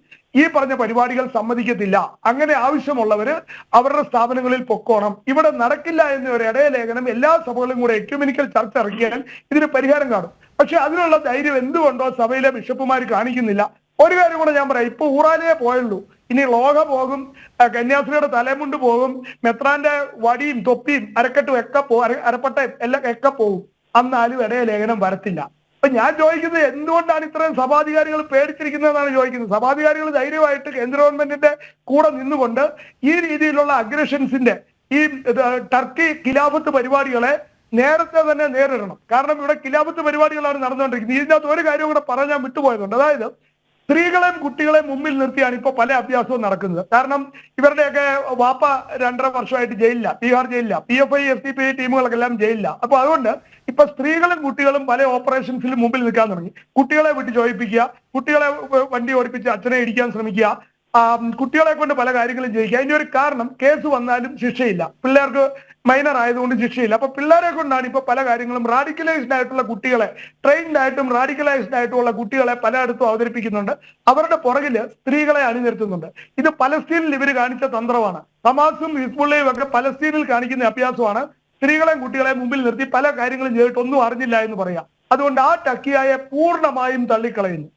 ഈ പറഞ്ഞ പരിപാടികൾ സമ്മതിക്കത്തില്ല. അങ്ങനെ ആവശ്യമുള്ളവര് അവരുടെ സ്ഥാപനങ്ങളിൽ പൊക്കോണം. ഇവിടെ നടക്കില്ല എന്ന ഒരു ഇടയലേഖനം എല്ലാ സഭകളും കൂടെ എക്യുമിനിക്കൽ ചർച്ച ഇറക്കിയാൽ ഇതിന് പരിഹാരം കാണും. പക്ഷെ അതിനുള്ള ധൈര്യം എന്തുകൊണ്ടോ സഭയിലെ ബിഷപ്പുമാർ കാണിക്കുന്നില്ല. ഒരു കാര്യം കൂടെ ഞാൻ പറയാം. ഇപ്പൊ ഊറാലേ പോയുള്ളൂ. ഇനി ലോക പോകും കന്യാസ്ത്രീയുടെ തലമുണ്ട് പോകും മെത്രാന്റെ വടിയും തൊപ്പിയും അരക്കെട്ടും ഒക്കെ പോ അര- അരപ്പട്ടയും എല്ലാം ഒക്കെ പോകും. അന്നാലും ഇടയ ലേഖനം വരത്തില്ല. അപ്പൊ ഞാൻ ചോദിക്കുന്നത് എന്തുകൊണ്ടാണ് ഇത്രയും സഭാധികാരികൾ പേടിച്ചിരിക്കുന്നതെന്നാണ് ചോദിക്കുന്നത്? സഭാധികാരികൾ ധൈര്യമായിട്ട് കേന്ദ്ര ഗവൺമെന്റിന്റെ കൂടെ നിന്നുകൊണ്ട് ഈ രീതിയിലുള്ള അഗ്രഷൻസിന്റെ ഈ ടർക്കി ഖിലാഫത്ത് പരിപാടികളെ നേരത്തെ തന്നെ നേരിടണം. കാരണം ഇവിടെ ഖിലാഫത്ത് പരിപാടികളാണ് നടന്നുകൊണ്ടിരിക്കുന്നത്. ഇതിനകത്ത് ഒരു കാര്യം കൂടെ പറയാൻ ഞാൻ വിട്ടുപോയതുണ്ട്. അതായത് സ്ത്രീകളെയും കുട്ടികളെയും മുമ്പിൽ നിർത്തിയാണ് ഇപ്പൊ പല അഭ്യാസവും നടക്കുന്നത്. കാരണം ഇവരുടെയൊക്കെ വാപ്പ രണ്ടര വർഷമായിട്ട് ജയിലില്ല Bihar ജയിലില്ല P F I S D P I ടീമുകൾക്കെല്ലാം ജയിലില്ല. അപ്പൊ അതുകൊണ്ട് ഇപ്പൊ സ്ത്രീകളും കുട്ടികളും പല ഓപ്പറേഷൻസിലും മുമ്പിൽ നിൽക്കാൻ തുടങ്ങി. കുട്ടികളെ വിട്ട് ചോദിപ്പിക്കുക കുട്ടികളെ വണ്ടി ഓടിപ്പിച്ച് അച്ഛനെ ഇടിക്കാൻ ശ്രമിക്കുക കുട്ടികളെ കൊണ്ട് പല കാര്യങ്ങളും ചെയ്യിക്കുക. അതിന്റെ ഒരു കാരണം കേസ് വന്നാലും ശിക്ഷയില്ല. പിള്ളേർക്ക് മൈനർ ആയതുകൊണ്ട് ശിക്ഷയില്ല. അപ്പൊ പിള്ളേരെ കൊണ്ടാണ് ഇപ്പൊ പല കാര്യങ്ങളും റാഡിക്കലൈസ്ഡ് ആയിട്ടുള്ള കുട്ടികളെ ട്രെയിൻഡ് ആയിട്ടും റാഡിക്കലൈസ്ഡ് ആയിട്ടുള്ള കുട്ടികളെ പലയിടത്തും അവതരിപ്പിക്കുന്നുണ്ട്. അവരുടെ പുറകിൽ സ്ത്രീകളെ അണിനിരത്തുന്നുണ്ട്. ഇത് പലസ്തീനിൽ ഇവർ കാണിച്ച തന്ത്രമാണ്. ഹമാസും ഹിസ്ബുള്ളയും ഒക്കെ പലസ്തീനിൽ കാണിക്കുന്ന അഭ്യാസമാണ്. സ്ത്രീകളെയും കുട്ടികളെയും മുമ്പിൽ നിർത്തി പല കാര്യങ്ങളും ചെയ്തിട്ട് ഒന്നും അറിഞ്ഞില്ല എന്ന് പറയാം. അതുകൊണ്ട് ആ ടക്കിയായെ പൂർണമായും തള്ളിക്കളയുന്നു.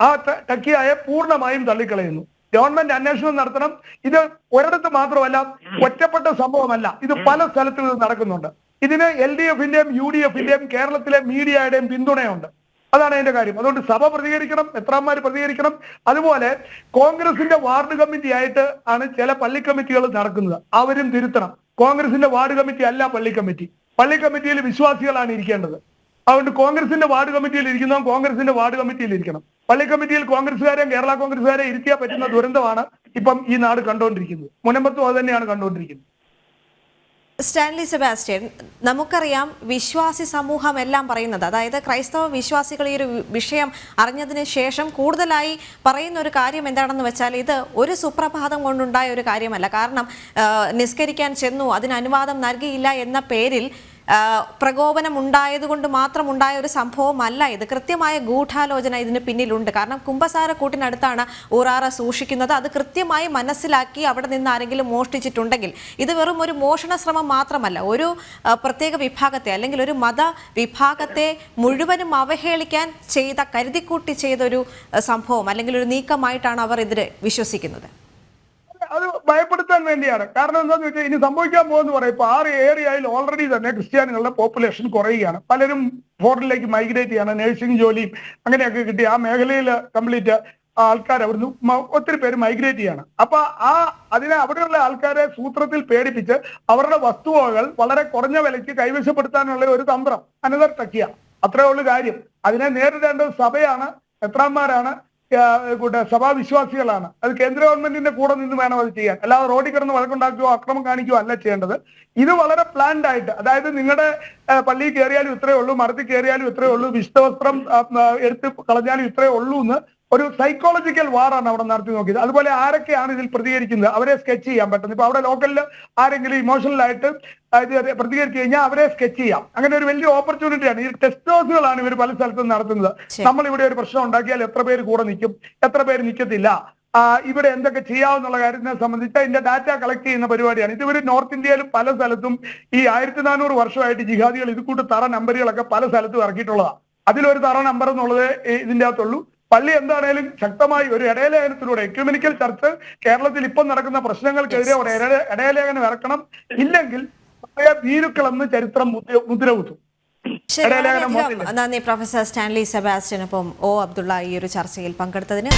ആ ടക്കിയായെ പൂർണമായും തള്ളിക്കളയുന്നു. ഗവൺമെന്റ് അന്വേഷണം നടത്തണം. ഇത് ഒരിടത്ത് മാത്രമല്ല ഒറ്റപ്പെട്ട സംഭവമല്ല. ഇത് പല സ്ഥലത്തിൽ നിന്ന് നടക്കുന്നുണ്ട്. ഇതിന് എൽ ഡി എഫിന്റെയും യു ഡി എഫിന്റെയും കേരളത്തിലെ മീഡിയയുടെയും പിന്തുണയുണ്ട്. അതാണ് അതിന്റെ കാര്യം. അതുകൊണ്ട് സഭ പ്രതികരിക്കണം എത്രാമാര് പ്രതികരിക്കണം. അതുപോലെ കോൺഗ്രസിന്റെ വാർഡ് കമ്മിറ്റി ആയിട്ട് ആണ് ചില പള്ളി കമ്മിറ്റികൾ നടക്കുന്നത്. അവരും തിരുത്തണം. കോൺഗ്രസിന്റെ വാർഡ് കമ്മിറ്റി അല്ല പള്ളി കമ്മിറ്റി. പള്ളി കമ്മിറ്റിയിൽ വിശ്വാസികളാണ് ഇരിക്കേണ്ടത്. അതുകൊണ്ട് കോൺഗ്രസിന്റെ വാർഡ് കമ്മിറ്റിയിൽ ഇരിക്കുന്നവൻ കോൺഗ്രസിന്റെ വാർഡ് കമ്മിറ്റിയിൽ ഇരിക്കണം. പള്ളി കമ്മിറ്റിയിൽ കോൺഗ്രസ്സുകാരെയും കേരള കോൺഗ്രസ്സുകാരെ ഇരുത്തിയാൽ പറ്റുന്ന ദുരന്തമാണ് ഇപ്പം ഈ നാട് കണ്ടുകൊണ്ടിരിക്കുന്നത്. മുനമ്പത്തും അത് തന്നെയാണ് കണ്ടുകൊണ്ടിരിക്കുന്നത്. സ്റ്റാൻലി സെബാസ്റ്റ്യൻ നമുക്കറിയാം വിശ്വാസി സമൂഹം എല്ലാം പറയുന്നത് അതായത് ക്രൈസ്തവ വിശ്വാസികൾ ഈ ഒരു വിഷയം അറിഞ്ഞതിന് ശേഷം കൂടുതലായി പറയുന്ന ഒരു കാര്യം എന്താണെന്ന് വെച്ചാൽ ഇത് ഒരു സുപ്രഭാതം കൊണ്ടുണ്ടായ ഒരു കാര്യമല്ല. കാരണം നിസ്കരിക്കാൻ ചെന്നു അതിന് അനുവാദം നൽകിയില്ല എന്ന പേരിൽ പ്രകോപനം ഉണ്ടായതുകൊണ്ട് മാത്രം ഉണ്ടായ ഒരു സംഭവമല്ല ഇത്. കൃത്യമായ ഗൂഢാലോചന ഇതിന് പിന്നിലുണ്ട്. കാരണം കുംഭസാരക്കൂട്ടിനടുത്താണ് ഊറാറ സൂക്ഷിക്കുന്നത്. അത് കൃത്യമായി മനസ്സിലാക്കി അവിടെ നിന്ന് ആരെങ്കിലും മോഷ്ടിച്ചിട്ടുണ്ടെങ്കിൽ ഇത് വെറും ഒരു മോഷണ ശ്രമം മാത്രമല്ല. ഒരു പ്രത്യേക വിഭാഗത്തെ അല്ലെങ്കിൽ ഒരു മത വിഭാഗത്തെ മുഴുവനും അവഹേളിക്കാൻ ചെയ്ത കരുതിക്കൂട്ടി ചെയ്തൊരു സംഭവം അല്ലെങ്കിൽ ഒരു നീക്കമായിട്ടാണ് അവർ ഇതിൽ വിശ്വസിക്കുന്നത്. അത് ഭയപ്പെടുത്താൻ വേണ്ടിയാണ്. കാരണം എന്താന്ന് വെച്ചാൽ ഇനി സംഭവിക്കാൻ പോകുന്ന പറയാം ഇപ്പൊ ആറ് ഏരിയയിൽ ഓൾറെഡി തന്നെ ക്രിസ്ത്യാനികളുടെ പോപ്പുലേഷൻ കുറയുകയാണ്. പലരും ഫോറിനിലേക്ക് മൈഗ്രേറ്റ് ചെയ്യാണ് നഴ്സിംഗ് ജോലിയും അങ്ങനെയൊക്കെ കിട്ടി. ആ മേഖലയിൽ കംപ്ലീറ്റ് ആൾക്കാർ അവിടുന്ന് ഒത്തിരി പേര് മൈഗ്രേറ്റ് ചെയ്യാണ്. അപ്പൊ ആ അതിനെ അവിടെയുള്ള ആൾക്കാരെ സൂത്രത്തിൽ പേടിപ്പിച്ച് അവരുടെ വസ്തുവകൾ വളരെ കുറഞ്ഞ വിലയ്ക്ക് കൈവശപ്പെടുത്താനുള്ള ഒരു തന്ത്രം അനദർ ടക്കിയ അത്രേ ഉള്ളു കാര്യം. അതിനെ നേരിടേണ്ടത് സഭയാണ് എത്രാന്മാരാണ് കൂടെ സഭാവിശ്വാസികളാണ്. അത് കേന്ദ്ര ഗവൺമെന്റിന്റെ കൂടെ നിന്ന് വേണം അത് ചെയ്യാൻ. അല്ലാതെ റോഡിൽ കിടന്ന് വഴക്കുണ്ടാക്കുകയോ അക്രമം കാണിക്കുകയോ അല്ല ചെയ്യേണ്ടത്. ഇത് വളരെ പ്ലാൻഡ് ആയിട്ട്. അതായത് നിങ്ങളുടെ പള്ളിയിൽ കയറിയാലും ഇത്രയേ ഉള്ളൂ മരത്തിൽ കയറിയാലും ഇത്രയേ ഉള്ളൂ വിശുദ്ധവസ്ത്രം ആ, ആ, എടുത്ത് കളഞ്ഞാലും ഇത്രയേ ഉള്ളൂ എന്ന് ഒരു സൈക്കോളജിക്കൽ വാറാണ് അവിടെ നടത്തി നോക്കിയത്. അതുപോലെ ആരൊക്കെയാണ് ഇതിൽ പ്രതികരിക്കുന്നത്? അവരെ സ്കെച്ച് ചെയ്യാൻ പറ്റുന്നത്. ഇപ്പൊ അവിടെ ലോക്കലിൽ ആരെങ്കിലും ഇമോഷണലായിട്ട് ഇത് പ്രതികരിച്ചു കഴിഞ്ഞാൽ അവരെ സ്കെച്ച് ചെയ്യാം. അങ്ങനെ ഒരു വലിയ ഓപ്പർച്യൂണിറ്റിയാണ് ഈ ടെസ്റ്റ് ഹൗസുകളാണ് ഇവർ പല സ്ഥലത്തും നടത്തുന്നത്. നമ്മൾ ഇവിടെ ഒരു പ്രശ്നം ഉണ്ടാക്കിയാൽ എത്ര പേര് കൂടെ നിൽക്കും? എത്ര പേര് നിൽക്കത്തില്ല? ഇവിടെ എന്തൊക്കെ ചെയ്യാവുന്നുള്ള കാര്യത്തിനെ സംബന്ധിച്ച് അതിന്റെ ഡാറ്റ കളക്ട് ചെയ്യുന്ന പരിപാടിയാണ്. ഇതുവരെ നോർത്ത് ഇന്ത്യയിലും പല സ്ഥലത്തും ഈ ആയിരത്തി നാനൂറ് വർഷമായിട്ട് ജിഹാദികൾ ഇത് കൂട്ട് തറ നമ്പറുകളൊക്കെ പല സ്ഥലത്തും ഇറക്കിയിട്ടുള്ളതാണ് അതിലൊരു തറ നമ്പർ എന്നുള്ളത് ഇതിന്റെ അകത്തുള്ളൂ. പള്ളി എന്താണേലും ശക്തമായി ഒരു ഇടയലേഖനത്തിലൂടെ എക്യൂമിനിക്കൽ ചർച്ച് കേരളത്തിൽ ഇപ്പം നടക്കുന്ന പ്രശ്നങ്ങൾക്കെതിരെ ഒരു ഇടയ- ഇടയലേഖനം ഇറക്കണം. ഇല്ലെങ്കിൽ ഭീരുക്കളെന്ന് ചരിത്രം മുദ്ര കുത്തും. നന്ദി പ്രൊഫസർ സ്റ്റാൻലി സെബാസ്റ്റ്യനൊപ്പം ഒ അബ്ദുള്ള ഈ ഒരു ചർച്ചയിൽ പങ്കെടുത്തതിന്.